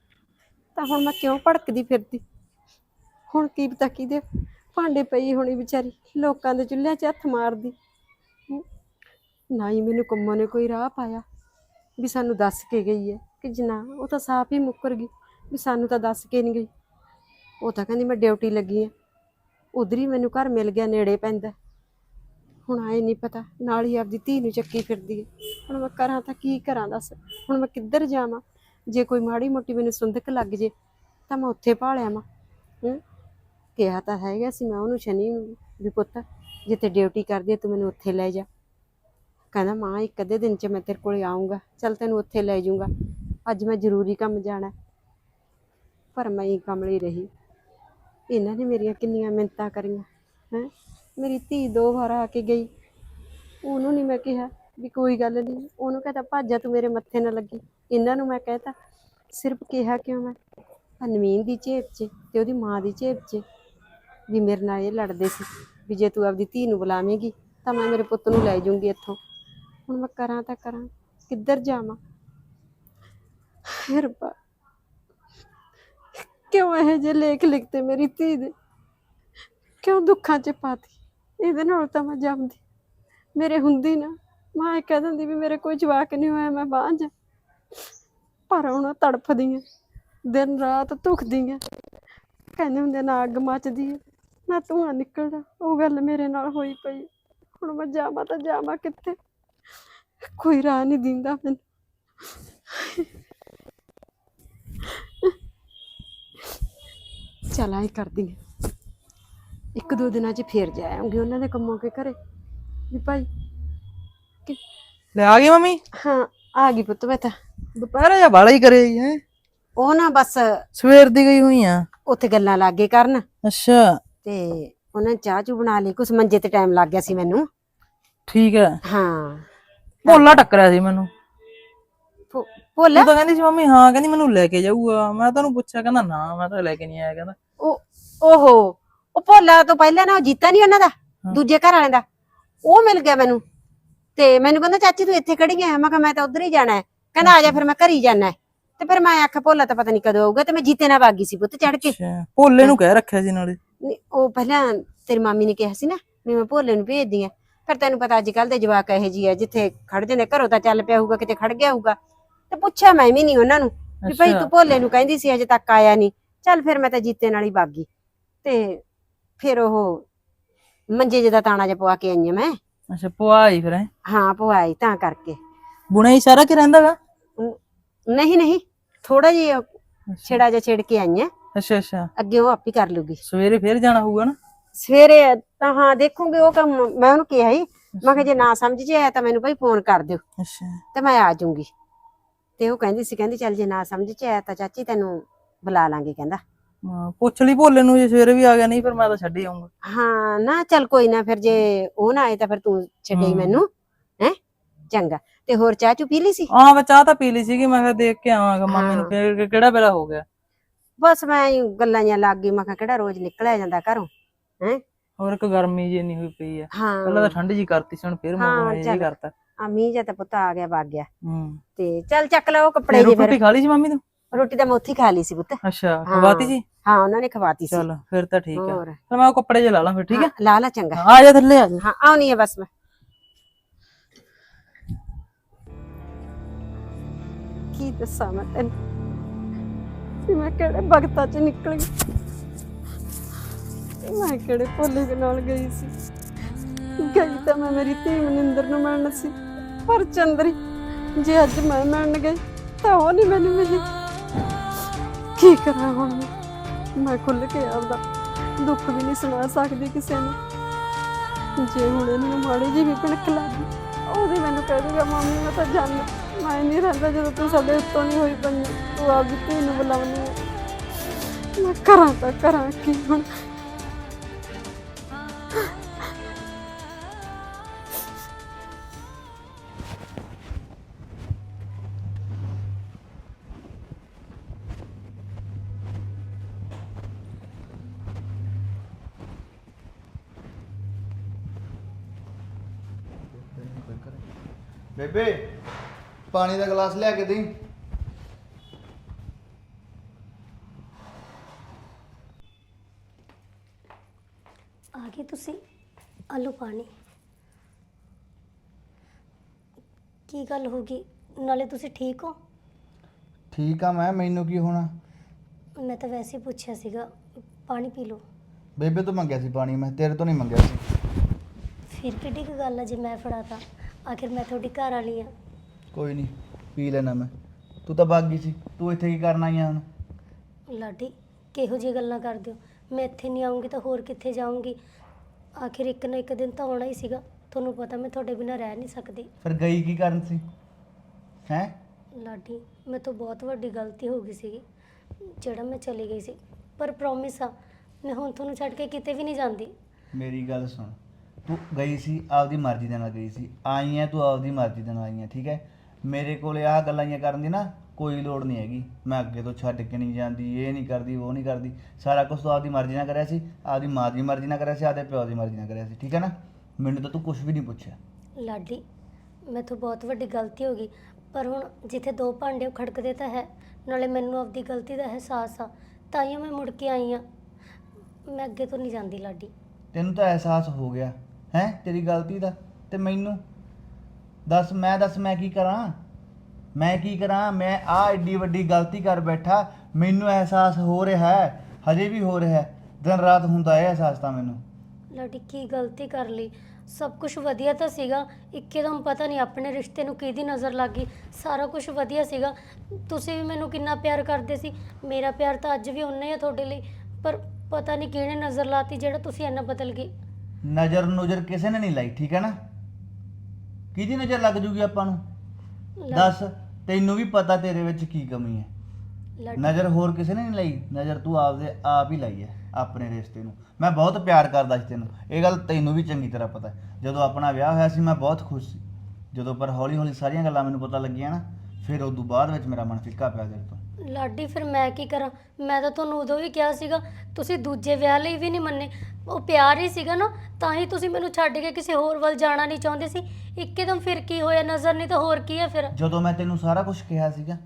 ਤਾਂ ਹੁਣ ਮੈਂ ਕਿਉਂ ਭੜਕਦੀ ਫਿਰਦੀ? ਹੁਣ ਕੀ ਪਤਾ ਕਿਹਦੇ ਭਾਂਡੇ ਪਈ ਹੋਣੀ ਵਿਚਾਰੀ, ਲੋਕਾਂ ਦੇ ਚੁੱਲ੍ਹਿਆਂ 'ਚ ਹੱਥ ਮਾਰਦੀ। ਨਾ ਹੀ ਮੈਨੂੰ ਕੰਮੋਂ ਨੇ ਕੋਈ ਰਾਹ ਪਾਇਆ ਵੀ ਸਾਨੂੰ ਦੱਸ ਕੇ ਗਈ ਹੈ ਕਿ ਜਨਾ ਉਹ ਤਾਂ ਸਾਫ਼ ਹੀ ਮੁੱਕਰ ਗਈ ਵੀ ਸਾਨੂੰ ਤਾਂ ਦੱਸ ਕੇ ਨਹੀਂ ਗਈ। ਉਹ ਤਾਂ ਕਹਿੰਦੀ ਮੈਂ ਡਿਊਟੀ ਲੱਗੀ ਆ ਉਧਰ ਹੀ ਮੈਨੂੰ ਘਰ ਮਿਲ ਗਿਆ ਨੇੜੇ ਪੈਂਦਾ। ਹੁਣ ਆਏ ਨਹੀਂ ਪਤਾ, ਨਾਲ ਹੀ ਆਪਦੀ ਧੀ ਨੂੰ ਚੱਕੀ ਫਿਰਦੀ ਹੈ। ਹੁਣ ਮੈਂ ਕਰਾਂ ਤਾਂ ਕੀ ਕਰਾਂ ਦੱਸ? ਹੁਣ ਮੈਂ ਕਿੱਧਰ ਜਾਵਾਂ? ਜੇ ਕੋਈ ਮਾੜੀ ਮੋਟੀ ਮੈਨੂੰ ਸੁੰਦਕ ਲੱਗ ਜੇ, ਤਾਂ ਮੈਂ ਉੱਥੇ ਭਾਲਿਆ ਮਾਂ ਹੂੰ? ਕਿਹਾ ਤਾਂ ਹੈਗਾ ਸੀ ਮੈਂ ਉਹਨੂੰ ਸ਼ਨੀ ਨੂੰ ਵੀ ਪੁੱਤ ਜਿੱਥੇ ਡਿਊਟੀ ਕਰਦੀ ਤੂੰ ਮੈਨੂੰ ਉੱਥੇ ਲੈ ਜਾ। ਕਹਿੰਦਾ, ਮਾਂ, ਇੱਕ ਅੱਧੇ ਦਿਨ ਚ ਮੈਂ ਤੇਰੇ ਕੋਲੇ ਆਉਂਗਾ ਚੱਲ ਤੈਨੂੰ ਉੱਥੇ ਲੈ ਜਾਊਂਗਾ। ਅੱਜ ਮੈਂ ਜ਼ਰੂਰੀ ਕੰਮ ਜਾਣਾ ਪਰ ਮੈਂ ਹੀ ਕਮਲੀ ਰਹੀ। ਇਹਨਾਂ ਨੇ ਮੇਰੀਆਂ ਕਿੰਨੀਆਂ ਮਿੰਤਾਂ ਕਰੀਆਂ, ਹੈ? ਮੇਰੀ ਧੀ ਦੋ ਵਾਰ ਆ ਕੇ ਗਈ। ਉਹਨੂੰ ਨਹੀਂ ਮੈਂ ਕਿਹਾ ਵੀ ਕੋਈ ਗੱਲ ਨਹੀਂ ਉਹਨੂੰ ਕਹਤਾ ਭਾਜਾ ਤੂੰ ਮੇਰੇ ਮੱਥੇ ਨਾ ਲੱਗੀ। ਇਹਨਾਂ ਨੂੰ ਮੈਂ ਕਹਿਤਾ ਸਿਰਫ ਕਿਹਾ ਕਿਉਂ ਮੈਂ? ਆਹ ਨਵੀਨ ਦੀ ਝੇਪ 'ਚ ਤੇ ਉਹਦੀ ਮਾਂ ਦੀ ਝੇਪ 'ਚ ਵੀ ਮੇਰੇ ਨਾਲ ਇਹ ਲੜਦੇ ਸੀ ਵੀ ਜੇ ਤੂੰ ਆਪਦੀ ਧੀ ਨੂੰ ਬੁਲਾਵੇਂਗੀ ਤਾਂ ਮੈਂ ਮੇਰੇ ਪੁੱਤ ਨੂੰ ਲੈ ਜਾਊਂਗੀ ਇੱਥੋਂ। ਹੁਣ ਮੈਂ ਕਰਾਂ ਤਾਂ ਕਰਾਂ, ਕਿੱਧਰ ਜਾਵਾਂ? ਹੇ ਰੱਬਾ ਕਿਉਂ ਇਹ ਜੇ ਲੇਖ ਲਿਖਤੇ ਮੇਰੀ ਧੀ ਦੇ? ਕਿਉਂ ਦੁੱਖਾਂ 'ਚ ਪਾਤੀ? ਇਹਦੇ ਨਾਲ ਤਾਂ ਮੈਂ ਜੰਮਦੀ। ਮੇਰੇ ਹੁੰਦੀ ਨਾ ਮਾਂ ਇਹ ਕਹਿ ਦਿੰਦੀ ਵੀ ਮੇਰੇ ਕੋਈ ਜਵਾਕ ਨਹੀਂ ਹੋਇਆ, ਮੈਂ ਬਾਂਝ ਪਰ ਹੁਣ ਤੜਫਦੀ ਆ, ਦਿਨ ਰਾਤ ਧੁਖਦੀ ਆ। ਕਹਿੰਦੇ ਹੁੰਦੇ ਨਾ ਅੱਗ ਮੱਚਦੀ ਹੈ ਨਾ ਧੂੰਆਂ ਨਿਕਲਦਾ। ਉਹ ਗੱਲ ਮੇਰੇ ਨਾਲ ਹੋਈ ਪਈ ਹੁਣ ਮੈਂ ਜਾਵਾਂ ਤਾਂ ਜਾਵਾਂ ਕਿੱਥੇ? ਕੋਈ ਰਾਹ ਨਹੀਂ ਦਿੰਦਾ ਮੈਨੂੰ। ਚਲ ਆਈ ਕਰਦੀ ਹਾਂ ਇੱਕ ਦੋ ਦਿਨਾਂ 'ਚ ਫੇਰ ਜਾ ਉਹਨਾਂ ਦੇ ਕੰਮਾਂ ਕੇ ਘਰੇ। ਵੀ ਭਾਈ ਕਿ- ਲੈ ਆ ਗਈ ਮੰਮੀ? ਹਾਂ ਆ ਗਈ ਪੁੱਤ ਮੈਂ ਤਾਂ। ਦੁਪਹਿਰ ਜਾਂ ਬਾਲਾ ਹੀ ਕਰੇ ਹੈ? ਉਹ ਨਾ ਬਸ ਸਵੇਰ ਦੀ ਗਈ ਹੋਈ ਆ। ਉੱਥੇ ਗੱਲਾਂ ਲੱਗੇ ਕਰਨ। ਅੱਛਾ। ਤੇ ਉਹਨਾਂ ਚਾਹ ਚੂ ਬਣਾ ਲਈ ਕੁਛ ਮੰਜੇ ਤੇ ਟਾਈਮ ਲੱਗ ਗਿਆ ਸੀ ਮੈਨੂੰ। ਠੀਕ ਹੈ ਹਾਂ। ਭੋਲਾ ਟੱਕਰਿਆ ਸੀ ਮੈਨੂੰ। ਭੋ- ਭੋਲਾ? ਉਹ ਤਾਂ ਕਹਿੰਦੀ ਸੀ ਮੰਮੀ ਹਾਂ ਕਹਿੰਦੀ ਮੈਨੂੰ ਲੈ ਕੇ ਜਾਊਗਾ। ਮੈਂ ਤੁਹਾਨੂੰ ਪੁੱਛਿਆ ਕਹਿੰਦਾ ਨਾ ਮੈਂ ਤਾਂ ਲੈ ਕੇ ਨਹੀਂ ਆਇਆ ਕਹਿੰਦਾ। ਉਹ ਓਹੋ ਉਹ ਭੋਲਾ ਤੋਂ ਪਹਿਲਾਂ ਨਾ ਉਹ ਜੀਤਾ ਨਹੀਂ ਉਹਨਾਂ ਦਾ ਦੂਜੇ ਘਰ ਵਾਲਿਆਂ ਦਾ। ਉਹ ਮਿਲ ਗਿਆ ਮੈਨੂੰ। ਤੇ ਮੈਨੂੰ ਕਹਿੰਦਾ ਚਾਚੀ ਤੂੰ ਇੱਥੇ ਖੜੀ ਹੈ ਮੈਂ ਕਿਹਾ ਮੈਂ ਤਾਂ ਉਧਰ ਹੀ ਜਾਣਾ ਹੈ। ਕਹਿੰਦਾ ਆ ਜਾ ਫਿਰ ਮੈਂ ਘਰ ਜਾਣਾ ਤੇ ਫਿਰ ਮੈਂ ਆਖਿਆ ਭੋਲਾ ਤਾਂ ਪਤਾ ਨਹੀਂ ਕਦੋਂ ਆਊਗਾ ਤੇ ਮੈਂ ਜੀਤੇ ਨਾਲ ਵਾਗੀ ਸੀ ਪੁੱਤ ਚੜ ਕੇ। ਅੱਛਾ ਭੋਲੇ ਨੂੰ ਕਹਿ ਰੱਖਿਆ ਸੀ ਨਾਲੇ। ਨਹੀਂ, ਉਹ ਪਹਿਲਾਂ ਤੇਰੀ ਮਾਮੀ ਨੇ ਕਿਹਾ ਸੀ ਨਾ ਵੀ ਮੈਂ ਭੋਲੇ ਨੂੰ ਭੇਜਦੀ ਆ ਫਿਰ ਤੈਨੂੰ ਪਤਾ ਅੱਜ ਕੱਲ ਦੇ ਜਵਾਕ ਇਹੋ ਜੀ ਆ ਜਿੱਥੇ ਖੜ ਜਾਂਦੇ ਘਰੋਂ ਤਾਂ ਚੱਲ ਪਿਆ ਹੋਊਗਾ ਕਿਤੇ ਖੜ ਗਿਆ ਹੋਊਗਾ। ਤੇ ਪੁੱਛਿਆ ਮੈਂ ਵੀ ਨਹੀਂ ਉਹਨਾਂ ਨੂੰ ਵੀ ਭਾਈ ਅੱਛਾ। ਤੂੰ ਭੋਲੇ ਨੂੰ ਕਹਿੰਦੀ ਸੀ ਅਜੇ ਤੱਕ ਆਇਆ ਨਹੀਂ ਚੱਲ ਫਿਰ ਮੈਂ ਤਾਂ ਜੀਤੇ ਨਾਲ ਹੀ ਬਾਗੀ ਤੇ ਫਿਰ ਉਹ ਮੰਜੇ ਜਿਹਦਾ ਤਾਣਾ ਜਿਹਾ ਪਵਾ ਕੇ ਆਈ ਆ ਮੈਂ। ਅੱਛਾ ਪਵਾਈ ਫਿਰ ਹੈਂ। ਹਾਂ ਪਵਾਈ ਤਾਂ ਕਰਕੇ। ਬੁਣਾ ਹੀ ਸਾਰਾ ਕਿ ਰਹਿੰਦਾਗਾ ਨਹੀਂ ਨਹੀਂ ਥੋੜਾ ਜਿਹਾ ਛੇੜਾ ਜਿਹਾ ਛੇੜ ਕੇ ਆਈ ਅੱਛਾ ਅੱਛਾ। ਅੱਗੇ ਉਹ ਆਪੀ ਕਰ ਲੂਗੀ ਸਵੇਰੇ ਫੇਰ ਜਾਣਾ ਹੋਊਗਾ ਨਾ? ਸਵੇਰੇ ਤਾਂ ਹਾਂ ਦੇਖੂਗੀ ਉਹ ਕੰਮ ਮੈਂ ਉਹਨੂੰ ਕਿਹਾ ਸੀ ਮੈਂ ਕਿਹਾ ਜੇ ਨਾ ਸਮਝ ਚ ਆਇਆ ਤਾਂ ਮੈਨੂੰ ਭਾਈ ਫੋਨ ਕਰ ਦਿਓ। ਅੱਛਾ। ਤੇ ਮੈਂ ਆ ਜਾਊਂਗੀ। ਤੇ ਉਹ ਕਹਿੰਦੀ ਸੀ ਕਹਿੰਦੀ ਚੱਲ ਜੇ ਨਾ ਸਮਝ ਚ ਆਇਆ ਤਾਂ ਚਾਚੀ ਤੈਨੂੰ ਬੁਲਾ ਲਾਂਗੇ ਕਹਿੰਦਾ। ਹਾਂ, ਪੁੱਛ ਲਈ ਭੋਲੇ ਨੂੰ ਜੇ ਸਵੇਰੇ ਵੀ ਆ ਗਿਆ ਨਹੀਂ ਫਿਰ ਮੈਂ ਤਾਂ ਛੱਡ ਹੀ ਆਉਂਗਾ ਹਾਂ ਨਾ ਚੱਲ ਕੋਈ ਨਾ ਫਿਰ ਜੇ ਉਹ ਨਾ ਆਏ ਤਾਂ ਫਿਰ ਤੂੰ ਹਮ। ਮੈਨੂੰ ਹੈ? ਚੰਗਾ ਤੇ ਹੋਰ ਚਾਹ ਚੂ ਪੀ ਲਈ ਸੀ? ਹਾਂ ਮੈਂ ਚਾਹ ਤਾਂ ਪੀ ਲਈ ਸੀਗੀ ਮੈਂ ਕਿਹਾ ਦੇਖ ਕੇ ਆਵਾਂਗਾ ਮਾਮੇ ਨੂੰ। ਕਿ- ਕਿ- ਕਿਹੜਾ ਵੇਲਾ ਹੋ ਗਿਆ? ਬਸ ਮੈਂ ਹੀ ਗੱਲਾਂ ਜਾਂ ਲੱਗ ਗਈ ਮੈਂ ਕਿਹਾ ਕਿਹੜਾ ਰੋਜ਼ ਨਿਕਲਿਆ ਜਾਂਦਾ ਘਰੋਂ ਹੈ? ਹੋਰ ਇੱਕ ਗਰਮੀ ਜੀ ਨਹੀਂ ਹੋਈ ਪਈ ਆ। ਪਹਿਲਾਂ ਤਾਂ ਠੰਡ ਜੀ ਕਰਤੀ ਸੀ ਹੁਣ ਫੇਰ ਹਾਂ, ਮੌਸਮ ਇਹ ਚੱਲ। ਕਰਤਾ। ਆ ਮੀਂਹ ਜਾਂ ਤਾਂ ਪੁੱਤ ਆ ਗਿਆ ਵਗ ਗਿਆ। ਹੂੰ। ਤੇ ਚੱਲ ਚੱਕ ਲਓ ਕੱਪੜੇ ਜੇ ਰੋਟੀ ਫਿਰ। ਖਾ ਲਈ ਸੀ ਮੰਮੀ ਤੂੰ? ਰੋਟੀ ਤਾਂ ਮੈਂ ਉੱਥੇ ਹੀ ਖਾ ਲਈ ਸੀ ਪੁੱਤ। ਅੱਛਾ। ਖਵਾਤੀ ਜੀ ਹਾਂ ਉਹਨਾਂ ਨੇ ਖਵਾਤੀ ਸੀ। ਚਲ ਫਿਰ ਤਾਂ ਠੀਕ ਹੈ ਹੋਰ। ਫਿਰ ਮੈਂ ਉਹ ਕੱਪੜੇ ਜੇ ਲਾ ਲਾਂ ਫਿਰ ਠੀਕ ਹੈ ਹਾਂ, ਲਾ ਲਾ ਚੰਗਾ। ਆ ਜਾ ਥੱਲੇ ਆ ਜਾ। ਹਾਂ ਆਉਣੀ ਹੈ ਬਸ ਮੈਂ। ਕੀ ਦੱਸਾਂ ਮੈਂ ਤੈਨੂੰ? ਮੈਂ ਕਿਹੜੇ ਬਗਤਾ ਚ ਨਿਕਲ? ਗਈ ਮੈਂ ਕਿਹੜੇ ਭੋਲੇ ਦੇ ਨਾਲ ਗਈ ਸੀ? ਗਈ ਤਾਂ ਮੈਂ ਮੇਰੀ ਧੀ ਮਨਿੰਦਰ ਨੂੰ ਮਿਲਣ ਸੀ। ਪਰ ਚੰਦਰੀ ਜੇ ਅੱਜ ਮੈਂ ਮਿਲਣ ਗਈ ਤਾਂ ਉਹ ਨਹੀਂ ਮੈਨੂੰ ਮਿਲੀ। ਕੀ ਕਰਾਂ ਹੁਣ? ਮੈਂ ਮੈਂ ਖੁੱਲ ਕੇ ਆਪਦਾ ਦੁੱਖ ਵੀ ਨਹੀਂ ਸੁਣਾ ਸਕਦੀ ਕਿਸੇ ਨੂੰ। ਜੇ ਹੁਣ ਇਹਨੂੰ ਮਾੜੀ ਜਿਹੀ ਵੀ ਭਣਕ ਲੱਗੀ ਉਹਦੀ ਮੈਨੂੰ ਕਹਿ ਦੂਗਾ, ਮੰਮੀ, ਮੈਂ ਤਾਂ ਜਾਣਾ। ਮੈਂ ਨਹੀਂ ਰਹਿੰਦਾ ਜਦੋਂ ਤੂੰ ਸਾਡੇ ਉੱਤੋਂ ਨਹੀਂ ਹੋਈ ਬੰਨੀ। ਤੂੰ ਆਪਦੀ ਧੀ ਨੂੰ ਬੁਲਾਉਣੀ ਹੈ ਮੈਂ ਕਰਾਂ ਤਾਂ ਕਰਾਂ, ਕੀ ਹੁਣ ਬੇਬੇ ਪਾਣੀ ਦਾ ਗਲਾਸ ਲਿਆ ਕੇ ਦੇਈ। ਆ ਗਏ ਤੁਸੀਂ ਆਲੂ ਪਾਣੀ। ਕੀ ਗੱਲ ਹੋ ਗਈ? ਨਾਲੇ ਤੁਸੀਂ ਠੀਕ ਹੋ? ਠੀਕ ਆ ਮੈਂ ਮੈਨੂੰ ਕੀ ਹੋਣਾ? ਮੈਂ ਤਾਂ ਵੈਸੇ ਹੀ ਪੁੱਛਿਆ ਸੀਗਾ ਪਾਣੀ ਪੀ ਲਓ। ਬੇਬੇ ਤੋਂ ਮੰਗਿਆ ਸੀ ਪਾਣੀ ਮੈਂ ਤੇਰੇ ਤੋਂ ਨਹੀਂ ਮੰਗਿਆ ਸੀ। ਫਿਰ ਕਿੱਡੀ ਕੁ ਗੱਲ ਆ ਜੇ ਮੈਂ ਫੜਾਤਾ। ਆਖਿਰ ਮੈਂ ਤੁਹਾਡੀ ਘਰ ਵਾਲੀ ਆ। ਕੋਈ ਨਹੀਂ ਪੀ ਲੈਣਾ ਮੈਂ। ਤੂੰ ਤਾਂ ਭੱਗ ਗਈ ਸੀ ਤੂੰ ਇੱਥੇ ਕੀ ਕਰਨ ਆਈ ਆ ਹੁਣ? ਲਾਡੀ ਕਿਹੋ ਜਿਹੀ ਗੱਲਾਂ ਕਰਦੇ ਹੋ? ਮੈਂ ਇੱਥੇ ਨਹੀਂ ਆਉਂਗੀ ਤਾਂ ਹੋਰ ਕਿੱਥੇ ਜਾਊਂਗੀ? ਆਖਿਰ ਇੱਕ ਨਾ ਇੱਕ ਦਿਨ ਤਾਂ ਆਉਣਾ ਹੀ ਸੀਗਾ। ਤੁਹਾਨੂੰ ਪਤਾ ਮੈਂ ਤੁਹਾਡੇ ਬਿਨਾਂ ਰਹਿ ਨਹੀਂ ਸਕਦੀ। ਫਿਰ ਗਈ ਕੀ ਕਰਨ ਸੀ? ਹੈ? ਲਾਡੀ ਮੇਰੇ ਤੋਂ ਬਹੁਤ ਵੱਡੀ ਗਲਤੀ ਹੋ ਗਈ ਸੀਗੀ ਜਿਹੜਾ ਮੈਂ ਚਲੀ ਗਈ ਸੀ। ਪਰ ਪ੍ਰੋਮਿਸ ਆ ਮੈਂ ਹੁਣ ਤੁਹਾਨੂੰ ਛੱਡ ਕੇ ਕਿਤੇ ਵੀ ਨਹੀਂ ਜਾਂਦੀ। ਮੇਰੀ ਗੱਲ ਸੁਣ। ਤੂੰ ਗਈ ਸੀ ਆਪਦੀ ਮਰਜ਼ੀ ਦੇ ਨਾਲ ਗਈ ਸੀ। ਆਈ ਐ ਤੂੰ ਆਪਦੀ ਮਰਜ਼ੀ ਦੇ ਨਾਲ ਆਈ ਐ ਠੀਕ ਹੈ? ਮੇਰੇ ਕੋਲੇ ਆਹ ਗੱਲਾਂ ਹੀ ਕਰਨ ਦੀ ਨਾ ਕੋਈ ਲੋੜ ਨਹੀਂ ਹੈਗੀ। ਮੈਂ ਅੱਗੇ ਤੋਂ ਛੱਡ ਕੇ ਨਹੀਂ ਜਾਂਦੀ ਇਹ ਨਹੀਂ ਕਰਦੀ ਉਹ ਨਹੀਂ ਕਰਦੀ। ਸਾਰਾ ਕੁਝ ਤੂੰ ਆਪਦੀ ਮਰਜ਼ੀ ਨਾਲ ਕਰਿਆ ਸੀ ਆਪਦੀ ਮਾਂ ਦੀ ਮਰਜ਼ੀ ਨਾਲ ਕਰਿਆ ਸੀ ਆਪਦੇ ਪਿਓ ਦੀ ਮਰਜ਼ੀ ਨਾਲ ਕਰਿਆ ਸੀ ਠੀਕ ਹੈ ਨਾ? ਮੈਨੂੰ ਤਾਂ ਤੂੰ ਕੁਝ ਵੀ ਨਹੀਂ ਪੁੱਛਿਆ। ਲਾਡੀ ਮੈਥੋਂ ਬਹੁਤ ਵੱਡੀ ਗਲਤੀ ਹੋ ਗਈ ਪਰ ਹੁਣ ਜਿੱਥੇ ਦੋ ਭਾਂਡੇ ਖੜਕਦੇ ਤਾਂ ਹੈ ਨਾਲੇ ਮੈਨੂੰ ਆਪਦੀ ਗਲਤੀ ਦਾ ਅਹਿਸਾਸ ਆ ਤਾਂ ਹੀ ਮੈਂ ਮੁੜ ਕੇ ਆਈ ਆ ਮੈਂ ਅੱਗੇ ਤੋਂ ਨਹੀਂ ਜਾਂਦੀ ਲਾਡੀ। ਤੈਨੂੰ ਤਾਂ ਅਹਿਸਾਸ ਹੋ ਗਿਆ। ਹੈ, ਤੇਰੀ ਗਲਤੀ ਦਾ, ਤੇ ਮੈਨੂੰ। ਦੱਸ, ਮੈਂ ਦੱਸ, ਮੈਂ ਕੀ ਕਰਾਂ? ਮੈਂ ਕੀ ਕਰਾਂ? ਮੈਂ ਆ ਐਡੀ ਵੱਡੀ ਗਲਤੀ ਕਰ ਬੈਠਾ। ਮੈਨੂੰ ਅਹਿਸਾਸ ਹੋ ਰਿਹਾ ਹੈ, ਹਜੇ ਵੀ ਹੋ ਰਿਹਾ ਹੈ। ਦਿਨ ਰਾਤ ਹੁੰਦਾ ਹੈ ਅਹਿਸਾਸ ਤਾਂ ਮੈਨੂੰ। ਲਾਡੀ ਕੀ ਗਲਤੀ ਕਰ ਲਈ। ਸਭ ਕੁਝ ਵਧੀਆ ਤਾਂ ਸੀਗਾ। ਇੱਕਦਮ ਪਤਾ ਨਹੀਂ ਆਪਣੇ ਰਿਸ਼ਤੇ ਨੂੰ ਕਿਹਦੀ ਨਜ਼ਰ ਲੱਗ ਗਈ। ਸਾਰਾ ਕੁਝ ਵਧੀਆ ਸੀਗਾ। ਤੁਸੀਂ ਵੀ ਮੈਨੂੰ ਕਿੰਨਾ ਪਿਆਰ ਕਰਦੇ ਸੀ। ਮੇਰਾ ਪਿਆਰ ਤਾਂ ਅੱਜ ਵੀ ਉਨਾ ਹੀ ਆ ਤੁਹਾਡੇ ਲਈ। ਪਰ ਪਤਾ ਨਹੀਂ ਕਿਹਨੇ ਨਜ਼ਰ ਲਾਤੀ ਜਿਹੜਾ ਤੁਸੀਂ ਇੰਨਾ ਬਦਲ ਗਏ। ਨਜ਼ਰ ਨੁਜ਼ਰ ਕਿਸੇ ਨੇ ਨਹੀਂ ਲਾਈ ਠੀਕ ਹੈ ਨਾ? ਕਿਹਦੀ ਨਜ਼ਰ ਲੱਗ ਜੂਗੀ ਆਪਾਂ ਨੂੰ? ਦੱਸ ਤੈਨੂੰ ਵੀ ਪਤਾ ਤੇਰੇ ਵਿੱਚ ਕੀ ਕਮੀ ਹੈ। ਨਜ਼ਰ ਹੋਰ ਕਿਸੇ ਨੇ ਨਹੀਂ ਲਾਈ? ਨਜ਼ਰ ਤੂੰ ਆਪਦੇ ਆਪ ਹੀ ਲਾਈ ਹੈ ਆਪਣੇ ਰਿਸ਼ਤੇ ਨੂੰ। ਮੈਂ ਬਹੁਤ ਪਿਆਰ ਕਰਦਾ ਸੀ ਤੈਨੂੰ। ਇਹ ਗੱਲ ਤੈਨੂੰ ਵੀ ਚੰਗੀ ਤਰ੍ਹਾਂ ਪਤਾ ਹੈ। ਜਦੋਂ ਆਪਣਾ ਵਿਆਹ ਹੋਇਆ ਸੀ ਮੈਂ ਬਹੁਤ ਖੁਸ਼ ਸੀ। ਜਦੋਂ ਪਰ ਹੌਲੀ ਹੌਲੀ ਸਾਰੀਆਂ ਗੱਲਾਂ ਮੈਨੂੰ ਪਤਾ ਲੱਗੀਆਂ ਨਾ ਫਿਰ ਉਦੋਂ ਬਾਅਦ ਵਿੱਚ ਮੇਰਾ ਮਨ ਫਿੱਕਾ ਪਿਆ ਤੇਰੇ ਤੋਂ। ਲਾਡੀ, ਫਿਰ ਮੈਂ ਕੀ ਕਰਾਂ? ਮੈਂ ਤਾਂ ਤੁਹਾਨੂੰ ਉਦੋਂ ਵੀ ਕਿਹਾ ਸੀਗਾ, ਤੁਸੀਂ ਦੂਜੇ ਵਿਆਹ ਲਈ ਵੀ ਨਹੀਂ ਮੰਨੇ। ਉਹ ਪਿਆਰ ਹੀ ਸੀਗਾ ਨਾ, ਤਾਂ ਹੀ ਤੁਸੀਂ ਮੈਨੂੰ ਛੱਡ ਕੇ ਕਿਸੇ ਹੋਰ ਵੱਲ ਜਾਣਾ ਨਹੀਂ ਚਾਹੁੰਦੇ ਸੀ। ਇੱਕਦਮ ਫਿਰ ਕੀ ਹੋਇਆ? ਨਜ਼ਰ ਨਹੀਂ ਤਾਂ ਹੋਰ ਕੀ ਹੈ ਫਿਰ? ਜਦੋਂ ਮੈਂ ਤੈਨੂੰ ਸਾਰਾ ਕੁਝ ਕਿਹਾ ਸੀਗਾ,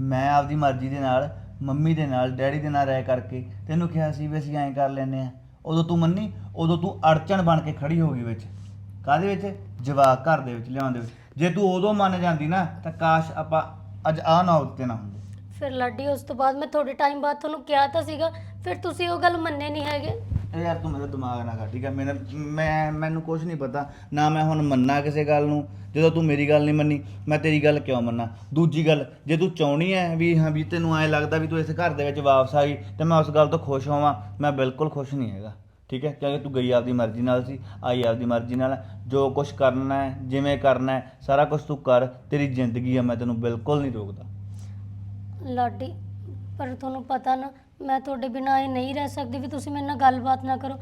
ਮੈਂ ਆਪਦੀ ਮਰਜ਼ੀ ਦੇ ਨਾਲ, ਮੰਮੀ ਦੇ ਨਾਲ, ਡੈਡੀ ਦੇ ਨਾਲ ਰਹਿ ਕਰਕੇ ਤੈਨੂੰ ਕਿਹਾ ਸੀ ਵੀ ਅਸੀਂ ਐਂ ਕਰ ਲੈਨੇ ਆ ਉਦੋਂ ਤੂੰ ਮੰਨੀ, ਉਦੋਂ ਤੂੰ ਅੜਚਣ ਬਣ ਕੇ ਖੜੀ ਹੋ ਗਈ ਵਿੱਚ। ਕਾਹਦੇ ਵਿੱਚ? ਜਵਾਕ ਘਰ ਦੇ ਵਿੱਚ, ਲਿਆਉਣ ਦੇ ਵਿੱਚ। ਜੇ ਤੂੰ ਉਦੋਂ ਮੰਨ ਜਾਂਦੀ ਨਾ, ਤਾਂ ਕਾਸ਼ ਆਪਾਂ ਅੱਜ ਆ ਨਾ ਉੱਤੇ ਨਾ ਹੁੰਦੇ। ਫਿਰ ਲਾਡੀ ਉਸ ਤੋਂ ਬਾਅਦ ਮੈਂ ਥੋੜੇ ਟਾਈਮ ਬਾਅਦ ਤੁਹਾਨੂੰ ਕਿਹਾ ਤਾਂ ਸੀਗਾ ਫਿਰ ਤੁਸੀਂ ਉਹ ਗੱਲ ਮੰਨੇ ਨਹੀਂ ਹੈਗੇ। ਇਹ ਯਾਰ ਤੂੰ ਮੇਰਾ ਦਿਮਾਗ ਨਾ ਖਾ ਠੀਕ ਹੈ ਮੈਨੂੰ ਮੈਂ ਮੈਨੂੰ ਕੁਝ ਨਹੀਂ ਪਤਾ ਨਾ ਮੈਂ ਹੁਣ ਮੰਨਾਂ ਕਿਸੇ ਗੱਲ ਨੂੰ ਜਦੋਂ ਤੂੰ ਮੇਰੀ ਗੱਲ ਨਹੀਂ ਮੰਨੀ ਮੈਂ ਤੇਰੀ ਗੱਲ ਕਿਉਂ ਮੰਨਾਂ? ਦੂਜੀ ਗੱਲ ਜੇ ਤੂੰ ਚਾਹਣੀ ਹੈ ਵੀ ਹਾਂ ਵੀ ਤੈਨੂੰ ਐ ਲੱਗਦਾ ਵੀ ਤੂੰ ਇਸ ਘਰ ਦੇ ਵਿੱਚ ਵਾਪਸ ਆ ਗਈ ਤੇ ਮੈਂ ਉਸ ਗੱਲ ਤੋਂ ਖੁਸ਼ ਹੋਵਾਂ ਮੈਂ ਬਿਲਕੁਲ ਖੁਸ਼ ਨਹੀਂ ਹੈਗਾ। ਠੀਕ ਹੈ? ਕਿਉਂਕਿ ਤੂੰ ਗਈ ਆਪਦੀ ਮਰਜ਼ੀ ਨਾਲ ਸੀ ਆਈ ਆਪਦੀ ਮਰਜ਼ੀ ਨਾਲ ਜੋ ਕੁਝ ਕਰਨਾ ਹੈ ਜਿਵੇਂ ਕਰਨਾ ਹੈ ਸਾਰਾ ਕੁਝ ਤੂੰ ਕਰ ਤੇਰੀ ਜ਼ਿੰਦਗੀ ਹੈ ਮੈਂ ਤੈਨੂੰ ਬਿਲਕੁਲ ਨਹੀਂ ਰੋਕਦਾ। ਲਾਡੀ ਪਰ ਤੁਹਾਨੂੰ ਪਤਾ ਨਾ ਮੈਂ ਤੁਹਾਡੇ ਬਿਨਾਂ ਇਹ ਨਹੀਂ ਰਹਿ ਸਕਦੀ ਵੀ ਤੁਸੀਂ ਮੇਰੇ ਨਾਲ ਗੱਲਬਾਤ ਨਾ ਕਰੋ।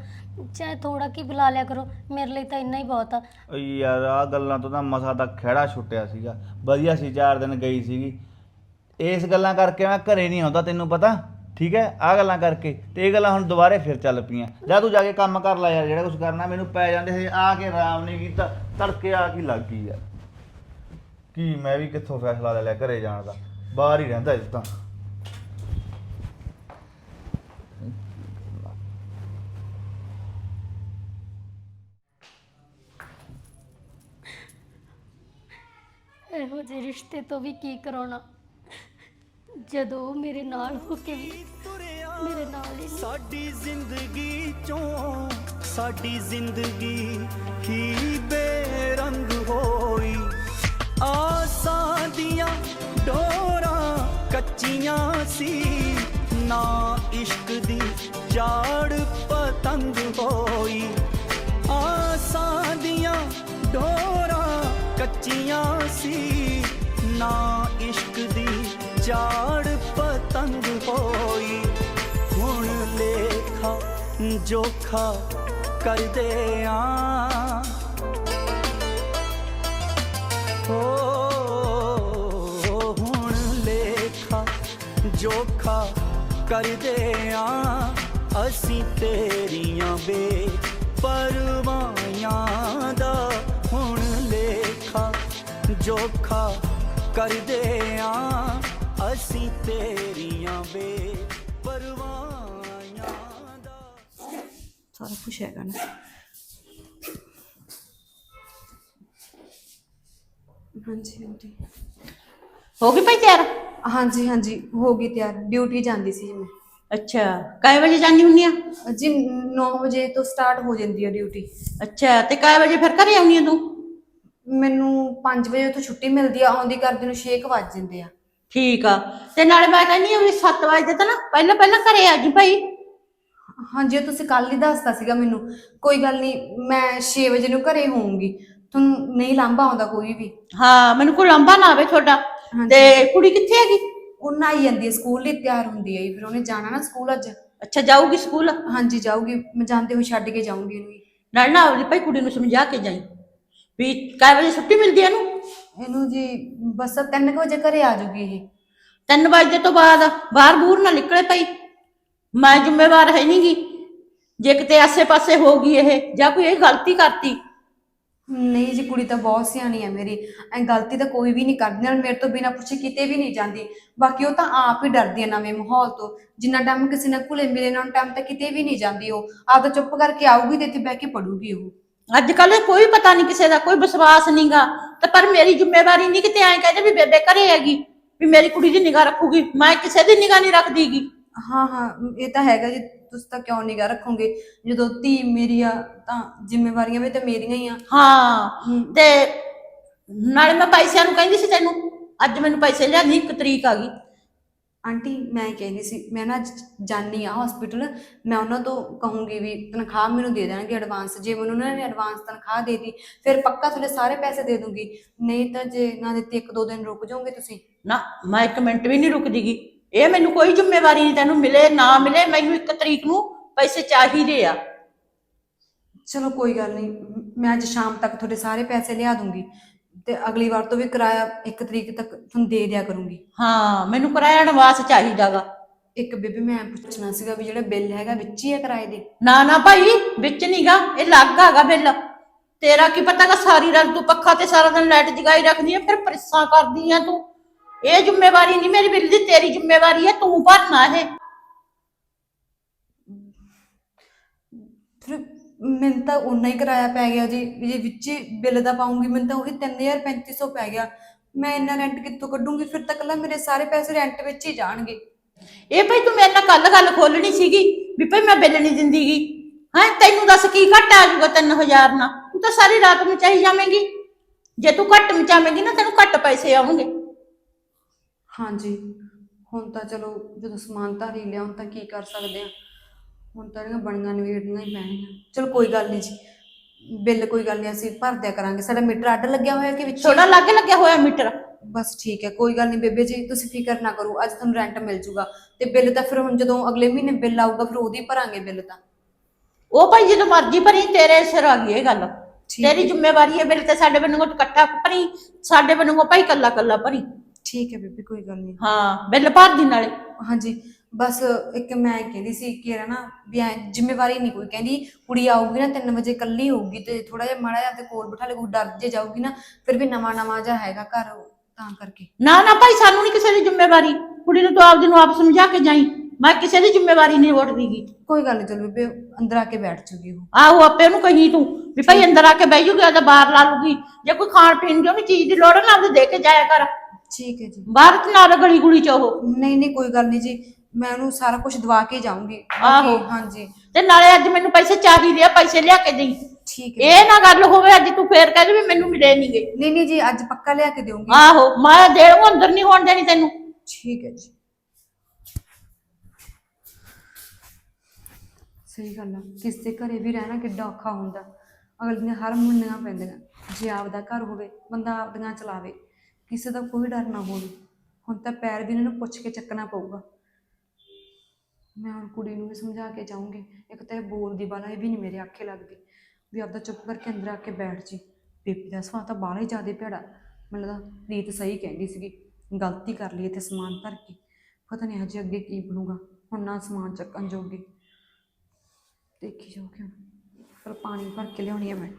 ਚਾਹੇ ਥੋੜਾ ਕੀ ਬੁਲਾ ਲਿਆ ਕਰੋ ਮੇਰੇ ਲਈ ਤਾਂ ਇੰਨਾ ਹੀ ਬਹੁਤ ਆ। ਯਾਰ ਆ ਗੱਲਾਂ ਤੋਂ ਤਾਂ ਮਸਾ ਦਾ ਖਹਿੜਾ ਛੁੱਟਿਆ ਸੀਗਾ। ਵਧੀਆ ਸੀ ਚਾਰ ਦਿਨ ਗਈ ਸੀਗੀ। ਇਸ ਗੱਲਾਂ ਕਰਕੇ ਮੈਂ ਘਰੇ ਨਹੀਂ ਆਉਂਦਾ ਤੈਨੂੰ ਪਤਾ? ਠੀਕ ਹੈ? ਆ ਗੱਲਾਂ ਕਰਕੇ ਤੇ ਇਹ ਗੱਲਾਂ ਹੁਣ ਦੁਬਾਰੇ ਫਿਰ ਚੱਲ ਪਈਆਂ। ਜਾ ਤੂੰ ਜਾ ਕੇ ਕੰਮ ਕਰ ਲੈ ਯਾਰ, ਜਿਹੜਾ ਕੁਝ ਕਰਨਾ, ਮੈਨੂੰ ਪੈ ਜਾਂਦੇ ਸੀ ਆ ਕੇ ਆਰਾਮ ਨਹੀਂ ਕੀਤਾ, ਤੜਕੇ ਆ ਕੀ ਲੱਗ ਗਈ ਯਾਰ ਕੀ ਮੈਂ ਵੀ ਕਿੱਥੋਂ ਫੈਸਲਾ ਲੈ ਲਿਆ ਘਰੇ ਜਾਣ ਦਾ? ਬਾਹਰ ਹੀ ਰਹਿੰਦਾ ਇਸ ਤਾਂ। ਇਹੋ ਜਿਹੇ ਰਿਸ਼ਤੇ ਤੋਂ ਵੀ ਕੀ ਕਰਾਉਣਾ? ਜਦੋਂ ਮੇਰੇ ਨਾਲ ਹੋ ਕੇ ਵੀ ਮੇਰੇ ਨਾਲ ਹੀ ਸਾਡੀ ਜ਼ਿੰਦਗੀ ਚੋਂ, ਸਾਡੀ ਜ਼ਿੰਦਗੀ ਕੀ ਬੇਰੰਗ ਹੋਈ। ਆਸਾਂ ਦੀਆਂ ਡੋਰਾਂ ਕੱਚੀਆਂ ਸੀ, ਨਾ ਇਸ਼ਕ ਦੀ ਜਾੜ ਪਤੰਗ ਹੋਈ। ਆਸਾਂ ਦੀਆਂ ਡੋਰਾਂ ਕੱਚੀਆਂ ਸੀ, ਨਾ ਇਸ਼ਕ ਦੀ ਜਾੜ ਪਤੰਗ ਹੋਈ। ਹੁਣ ਲੇਖਾ ਜੋਖਾ ਕਰਦੇ ਆ। ਹੋ ਹੁਣ ਲੇਖਾ ਜੋਖਾ ਕਰਦੇ ਆ। ਅਸੀਂ ਤੇਰੀਆਂ ਬੇ ਪਰਵਾਈਆਂ ਦਾ ਹੁਣ ਲੇਖਾ ਜੋਖਾ ਕਰਦੇ ਆ। ਅਸੀਂ ਤੇਰੀਆਂ ਬੇ ਪਰਵਾਈਆਂ ਦਾ ਸਾਰਾ ਕੁਝ ਹੈਗਾ ਨਾ। ਹਾਂਜੀ ਆਂਟੀ ਹੋ ਗਈ ਭਾਈ ਤਿਆਰ? ਹਾਂਜੀ ਹਾਂਜੀ ਹੋ ਗਈ ਤਿਆਰ। ਡਿਊਟੀ ਜਾਂਦੀ ਸੀ ਜੀ ਮੈਂ। ਅੱਛਾ ਕਾਏ ਵਜੇ ਜਾਂਦੀ ਹੁੰਨੀ ਆ? ਜੀ 9 ਵਜੇ ਤੋਂ ਸਟਾਰਟ ਹੋ ਜਾਂਦੀ ਹੈ ਡਿਊਟੀ। ਅੱਛਾ ਤੇ ਕਾਏ ਵਜੇ ਫਿਰ ਘਰੇ ਆਉਣੀ ਆ ਤੂੰ? ਮੈਨੂੰ 5 ਵਜੇ ਤੋਂ ਛੁੱਟੀ ਮਿਲਦੀ ਆ ਆਉਂਦੀ ਕਰਦੇ ਨੂੰ 6 ਵਜ ਜਾਂਦੇ ਆ। ਠੀਕ ਆ। ਤੇ ਨਾਲੇ ਮੈਂ ਕਹਿੰਦੀ ਆ ਵੀ 7 ਵਜੇ ਤਾਂ ਨਾ ਪਹਿਲਾਂ ਪਹਿਲਾਂ ਘਰੇ ਆ ਜੀ ਭਾਈ। ਹਾਂਜੀ ਉਹ ਤੁਸੀਂ ਕੱਲ ਹੀ ਦੱਸਤਾ ਸੀਗਾ ਮੈਨੂੰ ਕੋਈ ਗੱਲ ਨਹੀਂ ਮੈਂ 6 ਵਜੇ ਨੂੰ ਘਰੇ ਹੋਊਂਗੀ। ਤੁਹਾਨੂੰ ਨਹੀਂ ਲਾਂਭਾ ਆਉਂਦਾ ਕੋਈ ਵੀ। ਹਾਂ ਮੈਨੂੰ ਕੋਈ ਲੰਬਾ ਨਾ ਆਵੇ ਤੁਹਾਡਾ। ਤੇ ਕੁੜੀ ਕਿੱਥੇ ਹੈਗੀ? ਉਹ ਨਹਾਈ ਜਾਂਦੀ ਹੈ ਸਕੂਲ ਲਈ ਤਿਆਰ ਹੁੰਦੀ ਹੈ ਜੀ, ਫਿਰ ਉਹਨੇ ਜਾਣਾ ਨਾ ਸਕੂਲ ਅੱਜ। ਅੱਛਾ ਜਾਊਗੀ ਸਕੂਲ? ਹਾਂਜੀ ਜਾਊਗੀ। ਮੈਂ ਜਾਂਦੇ ਹੋਏ ਛੱਡ ਕੇ ਜਾਊਂਗੀ ਇਹਨੂੰ ਜੀ। ਨਾਲ ਨਾ ਭਾਈ ਕੁੜੀ ਨੂੰ ਸਮਝਾ ਕੇ ਜਾਈ। ਵੀ ਕਾਏ ਵਜੇ ਛੁੱਟੀ ਮਿਲਦੀ ਹੈ ਇਹਨੂੰ? ਇਹਨੂੰ ਜੀ ਬਸ 3 ਵਜੇ ਘਰੇ ਆ ਜਾਊਗੀ ਇਹ। 3 ਵਜੇ ਤੋਂ ਬਾਅਦ ਬਾਹਰ ਬੂਰ ਨਾ ਨਿਕਲੇ ਭਾਈ। ਮੈਂ ਜ਼ਿੰਮੇਵਾਰ ਹੈ ਨਹੀਂਗੀ ਜੇ ਕਿਤੇ ਆਸੇ-ਪਾਸੇ ਹੋ ਗਈ ਇਹ ਜਾਂ ਕੋਈ ਇਹ ਗਲਤੀ ਕਰਤੀ। ਨਹੀਂ ਜੀ ਕੁੜੀ ਤਾਂ ਬਹੁਤ ਸਿਆਣੀ ਹੈ ਮੇਰੀ। ਐ ਗਲਤੀ ਤਾਂ ਕੋਈ ਵੀ ਨਹੀਂ ਕਰਦੀ ਨਾਲ ਮੇਰੇ ਤੋਂ ਬਿਨਾ ਪੁੱਛੇ ਕਿਤੇ ਵੀ ਨਹੀਂ ਜਾਂਦੀ। ਬਾਕੀ ਉਹ ਤਾਂ ਆਪ ਹੀ ਡਰਦੀ ਹੈ ਨਵੇਂ ਮਾਹੌਲ ਤੋਂ। ਜਿੰਨਾ ਟਾਈਮ ਕਿਸੇ ਨਾਲ ਘੁਲੇ ਮਿਲੇ ਨਾ ਟਾਈਮ ਤਾਂ ਕਿਤੇ ਵੀ ਨਹੀਂ ਜਾਂਦੀ ਉਹ। ਆਪ ਤਾਂ ਚੁੱਪ ਕਰਕੇ ਆਊਗੀ ਤੇ ਇੱਥੇ ਬਹਿ ਕੇ ਪੜੂਗੀ ਉਹ। ਅੱਜ ਕੱਲ ਕੋਈ ਪਤਾ ਨਹੀਂ ਕਿਸੇ ਦਾ ਕੋਈ ਵਿਸ਼ਵਾਸ ਨਹੀਂਗਾ ਤੇ ਪਰ ਮੇਰੀ ਜ਼ਿੰਮੇਵਾਰੀ ਨਹੀਂ ਕਿਤੇ ਐਂ ਕਹਿੰਦੇ ਵੀ ਬੇਬੇ ਘਰੇ ਹੈਗੀ ਵੀ ਮੇਰੀ ਕੁੜੀ ਦੀ ਨਿਗਾਹ ਰੱਖੂਗੀ ਮੈਂ ਕਿਸੇ ਦੀ ਨਿਗਾਹ ਨਹੀਂ ਰੱਖਦੀਗੀ। ਹਾਂ ਹਾਂ ਇਹ ਤਾਂ ਹੈਗਾ ਜੀ ਤੁਸੀਂ ਤਾਂ ਕਿਉਂ ਨਿਗਾਹ ਰੱਖੋਗੇ? ਜਦੋਂ ਧੀ ਮੇਰੀ ਆ ਤਾਂ ਜ਼ਿੰਮੇਵਾਰੀਆਂ ਵੀ ਤਾਂ ਮੇਰੀਆਂ ਹੀ ਆ। ਹਾਂ। ਤੇ ਨਾਲੇ ਮੈਂ ਪੈਸਿਆਂ ਨੂੰ ਕਹਿੰਦੀ ਸੀ ਤੈਨੂੰ ਅੱਜ ਮੈਨੂੰ ਪੈਸੇ ਲਿਆ ਨਹੀਂ ਇੱਕ ਤਰੀਕ ਆ ਗਈ। ਆਂਟੀ ਮੈਂ ਕਹਿੰਦੀ ਸੀ ਮੈਂ ਨਾ ਅੱਜ ਜਾਨੀ ਆ ਹਸਪੀਟਲ ਮੈਂ ਉਹਨਾਂ ਤੋਂ ਕਹੂੰਗੀ ਵੀ ਤਨਖਾਹ ਮੈਨੂੰ ਦੇ ਦੇਣਗੇ ਐਡਵਾਂਸ ਜੇ ਮੈਨੂੰ ਉਹਨਾਂ ਨੇ ਐਡਵਾਂਸ ਤਨਖਾਹ ਦੇ ਦਿੱਤੀ ਫਿਰ ਪੱਕਾ ਤੁਹਾਡੇ ਸਾਰੇ ਪੈਸੇ ਦੇ ਦੂੰਗੀ। ਨਹੀਂ ਤਾਂ ਜੇ ਨਾ ਦਿੱਤੀ ਇੱਕ ਦੋ ਦਿਨ ਰੁਕ ਜਾਓਗੇ ਤੁਸੀਂ। ਨਾ ਮੈਂ ਇੱਕ ਮਿੰਟ ਵੀ ਨਹੀਂ ਰੁਕਦੀਗੀ। ਇਹ ਮੈਨੂੰ ਕੋਈ ਜ਼ਿੰਮੇਵਾਰੀ ਨਹੀਂ ਤੈਨੂੰ ਮਿਲੇ ਨਾ ਮਿਲੇ ਮੈਨੂੰ ਇੱਕ ਤਰੀਕ ਨੂੰ ਪੈਸੇ ਚਾਹੀਦੇ ਆ। ਚਲੋ ਕੋਈ ਗੱਲ ਨਹੀਂ ਮੈਂ ਅੱਜ ਸ਼ਾਮ ਤੱਕ ਤੁਹਾਡੇ ਸਾਰੇ ਪੈਸੇ ਲਿਆ ਦੂੰਗੀ। ਤੇ ਅਗਲੀ ਵਾਰ ਤੋਂ ਵੀ ਕਿਰਾਇਆ ਇੱਕ ਤਰੀਕ ਤੱਕ ਤੁਹਾਨੂੰ ਦੇ ਦਿਆ ਕਰੂੰਗੀ। ਹਾਂ ਮੈਨੂੰ ਕਿਰਾਇਆ ਐਡਵਾਂਸ ਚਾਹੀਦਾਗਾ। ਇੱਕ ਬੇਬੇ ਮੈਂ ਪੁੱਛਣਾ ਸੀਗਾ ਵੀ ਜਿਹੜਾ ਬਿੱਲ ਹੈਗਾ ਵਿੱਚ ਹੀ ਹੈ ਕਿਰਾਏ ਦੇ? ਨਾ ਨਾ ਭਾਈ ਵਿੱਚ ਨਹੀਂਗਾ ਇਹ ਲੱਗ ਹੈਗਾ ਬਿੱਲ। ਤੇਰਾ ਕੀ ਪਤਾਗਾ ਸਾਰੀ ਰਾਤ ਤੂੰ ਪੱਖਾ ਤੇ ਸਾਰਾ ਦਿਨ ਲਾਈਟ ਜਗਾਈ ਰੱਖਦੀ ਆ ਫਿਰ ਪਰੇਸ਼ਾਨ ਕਰਦੀ ਆ ਤੂੰ। ਇਹ ਜ਼ਿੰਮੇਵਾਰੀ ਨਹੀਂ ਮੇਰੀ ਬਿੱਲ ਦੀ ਤੇਰੀ ਜ਼ਿੰਮੇਵਾਰੀ ਹੈ ਤੂੰ ਭਰਨਾ ਇਹ ਫਿਰ ਮੈਨੂੰ ਤਾਂ ਉਨਾ ਹੀ ਕਿਰਾਇਆ ਪੈ ਗਿਆ ਜੀ ਜੇ ਵਿੱਚ ਹੀ ਬਿੱਲ ਦਾ ਪਾਉਂਗੀ ਮੈਨੂੰ ਤਾਂ ਉਹੀ 3350 ਪੈ ਗਿਆ। ਮੈਂ ਇੰਨਾ ਰੈਂਟ ਕਿੱਥੋਂ ਕੱਢੂੰਗੀ? ਫਿਰ ਤਾਂ ਕੱਲਾ ਮੇਰੇ ਸਾਰੇ ਪੈਸੇ ਰੈਂਟ ਵਿੱਚ ਹੀ ਜਾਣਗੇ। ਇਹ ਭਾਈ ਤੂੰ ਮੇਰੇ ਨਾਲ ਕੱਲ ਗੱਲ ਖੋਲਣੀ ਸੀਗੀ ਵੀ ਭਾਈ ਮੈਂ ਬਿੱਲ ਨਹੀਂ ਦਿੰਦੀਗੀ ਹਾਂ ਤੈਨੂੰ ਦੱਸ ਕੀ ਘੱਟ ਆ ਜਾਊਗਾ 3000 ਨਾਲ? ਤੂੰ ਤਾਂ ਸਾਰੀ ਰਾਤ ਨੂੰ ਚਾਹੀ ਜਾਵੇਂਗੀ। ਜੇ ਤੂੰ ਘੱਟ ਮਚਾਵੇਂਗੀ ਨਾ ਤੈਨੂੰ ਘੱਟ ਪੈਸੇ ਆਉਣਗੇ। ਹਾਂਜੀ। ਹੁਣ ਤਾਂ ਚਲੋ ਜਦੋਂ ਸਮਾਨ ਧਾਰੀ ਲਿਆ ਹੁਣ ਤਾਂ ਕੀ ਕਰ ਸਕਦੇ ਆ? ਹੁਣ ਤਾਂ ਇਹਦੀਆਂ ਬਣੀਆਂ ਨਵੇੜਨੀਆਂ ਹੀ ਪੈਣੀਆਂ ਚਲੋ ਕੋਈ ਗੱਲ ਨਹੀਂ ਜੀ। ਬਿੱਲ ਕੋਈ ਗੱਲ ਨਹੀਂ ਅਸੀਂ ਭਰ ਦਿਆ ਕਰਾਂਗੇ। ਸਾਡਾ ਮੀਟਰ ਅੱਡ ਲੱਗਿਆ ਹੋਇਆ ਕਿ ਵਿੱਚ ਥੋੜਾ ਲਾਗੇ ਲੱਗਿਆ ਹੋਇਆ ਮੀਟਰ? ਬਸ ਠੀਕ ਹੈ ਕੋਈ ਗੱਲ ਨਹੀਂ ਬੇਬੇ ਜੀ ਤੁਸੀਂ ਫਿਕਰ ਨਾ ਕਰੋ। ਅੱਜ ਤੁਹਾਨੂੰ ਰੈਂਟ ਮਿਲ ਜੂਗਾ। ਤੇ ਬਿੱਲ ਤਾਂ ਫਿਰ ਹੁਣ ਜਦੋਂ ਅਗਲੇ ਮਹੀਨੇ ਬਿੱਲ ਆਊਗਾ ਫਿਰ ਉਹਦੀ ਭਰਾਂਗੇ ਬਿੱਲ ਤਾਂ। ਉਹ ਭਾਈ ਜਦੋਂ ਮਰਜ਼ੀ ਭਰੀ ਤੇਰੇ ਸਿਰ ਆ ਗਈ ਇਹ ਗੱਲ। ਠੀਕ ਤੇਰੀ ਜ਼ਿੰਮੇਵਾਰੀ ਹੈ ਬਿੱਲ ਤੇ ਸਾਡੇ ਵੱਲੋਂ ਇਕੱਠਾ ਭਰੀ ਸਾਡੇ ਵੱਲੋਂ ਭਾਈ ਕੱਲਾ ਕੱਲਾ ਭਰੀ। ਠੀਕ ਹੈ ਬੇਬੇ ਕੋਈ ਗੱਲ ਨਹੀਂ। ਹਾਂ ਬਿੱਲ ਭਰ ਦੀ ਨਾਲੇ। ਹਾਂਜੀ। ਬਸ ਇੱਕ ਮੈਂ ਕਹਿੰਦੀ ਸੀ ਕਿ ਨਾ ਵੀ ਐ ਜ਼ਿੰਮੇਵਾਰੀ ਨਹੀਂ ਕੋਈ ਕਹਿੰਦੀ ਕੁੜੀ ਆਊਗੀ ਨਾ 3 ਵਜੇ ਕੱਲੀ ਹੋਊਗੀ ਤੇ ਥੋੜਾ ਜਿਹਾ ਮਾੜਾ ਜਿਹਾ ਤੇ ਕੋਲ ਬਿਠਾ ਲੈ ਕੋਈ ਡਰ ਜੇ ਜਾਊਗੀ ਨਾ ਫਿਰ ਵੀ ਨਵਾਂ ਨਵਾਂ ਜਿਹਾ ਹੈਗਾ ਘਰ ਤਾਂ ਕਰਕੇ। ਨਾ ਨਾ ਭਾਈ ਸਾਨੂੰ ਨਹੀਂ ਕਿਸੇ ਦੀ ਜ਼ਿੰਮੇਵਾਰੀ। ਕੁੜੀ ਨੂੰ ਤੂੰ ਆਪਦੀ ਨੂੰ ਆਪ ਸਮਝਾ ਕੇ ਜਾਈ। ਮੈਂ ਕਿਸੇ ਦੀ ਜ਼ਿੰਮੇਵਾਰੀ ਨਹੀਂ ਉੱਠਦੀਗੀ ਕੋਈ ਗੱਲ ਨਹੀਂ ਚਲੋ ਅੰਦਰ ਆ ਕੇ ਬੈਠ ਜੂਗੀ ਉਹ। ਆਹੋ ਆਪੇ ਉਹਨੂੰ ਕਹੀ ਤੂੰ ਵੀ ਭਾਈ ਅੰਦਰ ਆ ਕੇ ਬਹਿ ਜੂਗੀ ਆਦਾ ਬਾਹਰ ਲਾ ਲੂਗੀ ਜੇ ਕੋਈ ਖਾਣ ਪੀਣ ਦੀ ਉਹਨੂੰ ਚੀਜ਼ ਦੀ ਲੋੜ ਹੈ ਨਾ ਉਹਦੇ ਦੇ ਕੇ ਜਾਇਆ ਕਰ। ਠੀਕ ਹੈ ਜੀ। ਬਾਹਰ ਤੇ ਨਾਲ ਗਲੀ ਗੁਲੀ ਚ ਉਹ। ਨਹੀਂ ਨਹੀਂ ਕੋਈ ਗੱਲ ਨਹੀਂ ਜੀ। ਮੈਂ ਉਹਨੂੰ ਸਾਰਾ ਕੁਝ ਦਵਾ ਕੇ ਜਾਊਂਗੀ। ਆਹੋ। ਹਾਂਜੀ। ਤੇ ਨਾਲੇ ਅੱਜ ਮੈਨੂੰ ਪੈਸੇ ਚਾਹੀਦੇ ਆ ਪੈਸੇ ਲਿਆ ਕੇ ਦੇਈ। ਠੀਕ ਹੈ। ਇਹ ਨਾ ਗੱਲ ਹੋਵੇ ਅੱਜ ਤੂੰ ਫੇਰ ਕਹਿ ਦੇ ਵੀ ਮੈਨੂੰ ਮਿਲੇ ਨਹੀਂਗੇ ਨਹੀਂ ਨਹੀਂ ਜੀ ਅੱਜ ਪੱਕਾ ਲਿਆ ਕੇ ਦੇਵਾਂਗੀ ਆਹੋ ਮੈਂ ਦੇਣੂ ਅੰਦਰ ਨਹੀਂ ਹੋਣ ਦੇਣੀ ਤੈਨੂੰ। ਠੀਕ ਹੈ ਜੀ। ਸਹੀ ਗੱਲ ਆ। ਕਿਸ ਦੇ ਘਰੇ ਵੀ ਰਹਿਣਾ ਕਿੱਡਾ ਔਖਾ ਹੁੰਦਾ। ਅਗਲੇ ਦੀਆਂ ਹਰ ਮੁੰਨੀਆਂ ਪੈਂਦੀਆਂ। ਜੇ ਆਪਦਾ ਘਰ ਹੋਵੇ ਬੰਦਾ ਆਪਦੀਆਂ ਚਲਾਵੇ। ਕਿਸੇ ਦਾ ਕੋਈ ਡਰ ਨਾ ਹੋਵੇ। ਹੁਣ ਤਾਂ ਪੈਰ ਵੀ ਇਹਨਾਂ ਨੂੰ ਪੁੱਛ ਕੇ ਚੱਕਣਾ ਪਊਗਾ। ਮੈਂ ਹੁਣ ਕੁੜੀ ਨੂੰ ਵੀ ਸਮਝਾ ਕੇ ਜਾਊਂਗੀ। ਇੱਕ ਤਾਂ ਇਹ ਬੋਲਦੀ ਬਾਲਾ ਇਹ ਵੀ ਨਹੀਂ ਮੇਰੇ ਆਖੇ ਲੱਗਦੀ ਵੀ ਆਪਦਾ ਚੁੱਪ ਕਰਕੇ ਅੰਦਰ ਆ ਕੇ ਬੈਠ ਜੀ। ਬੇਬੀ ਦਾ ਸੁਭਾਅ ਤਾਂ ਬਾਹਲਾ ਹੀ ਜ਼ਿਆਦਾ ਭੈੜਾ। ਮੈਨੂੰ ਲੱਗਦਾ ਰੀਤ ਸਹੀ ਕਹਿੰਦੀ ਸੀਗੀ, ਗਲਤੀ ਕਰ ਲਈ ਇੱਥੇ ਸਮਾਨ ਧਰ ਕੇ। ਪਤਾ ਨਹੀਂ ਹਜੇ ਅੱਗੇ ਕੀ ਬਣੂਗਾ, ਹੁਣ ਨਾ ਸਮਾਨ ਚੱਕਣ ਜੋਗੇ। ਦੇਖੀ ਜਾਓ ਕਿਉਂ। ਪਰ ਪਾਣੀ ਭਰ ਕੇ ਲਿਆਉਣੀ ਆ ਮੈਂ।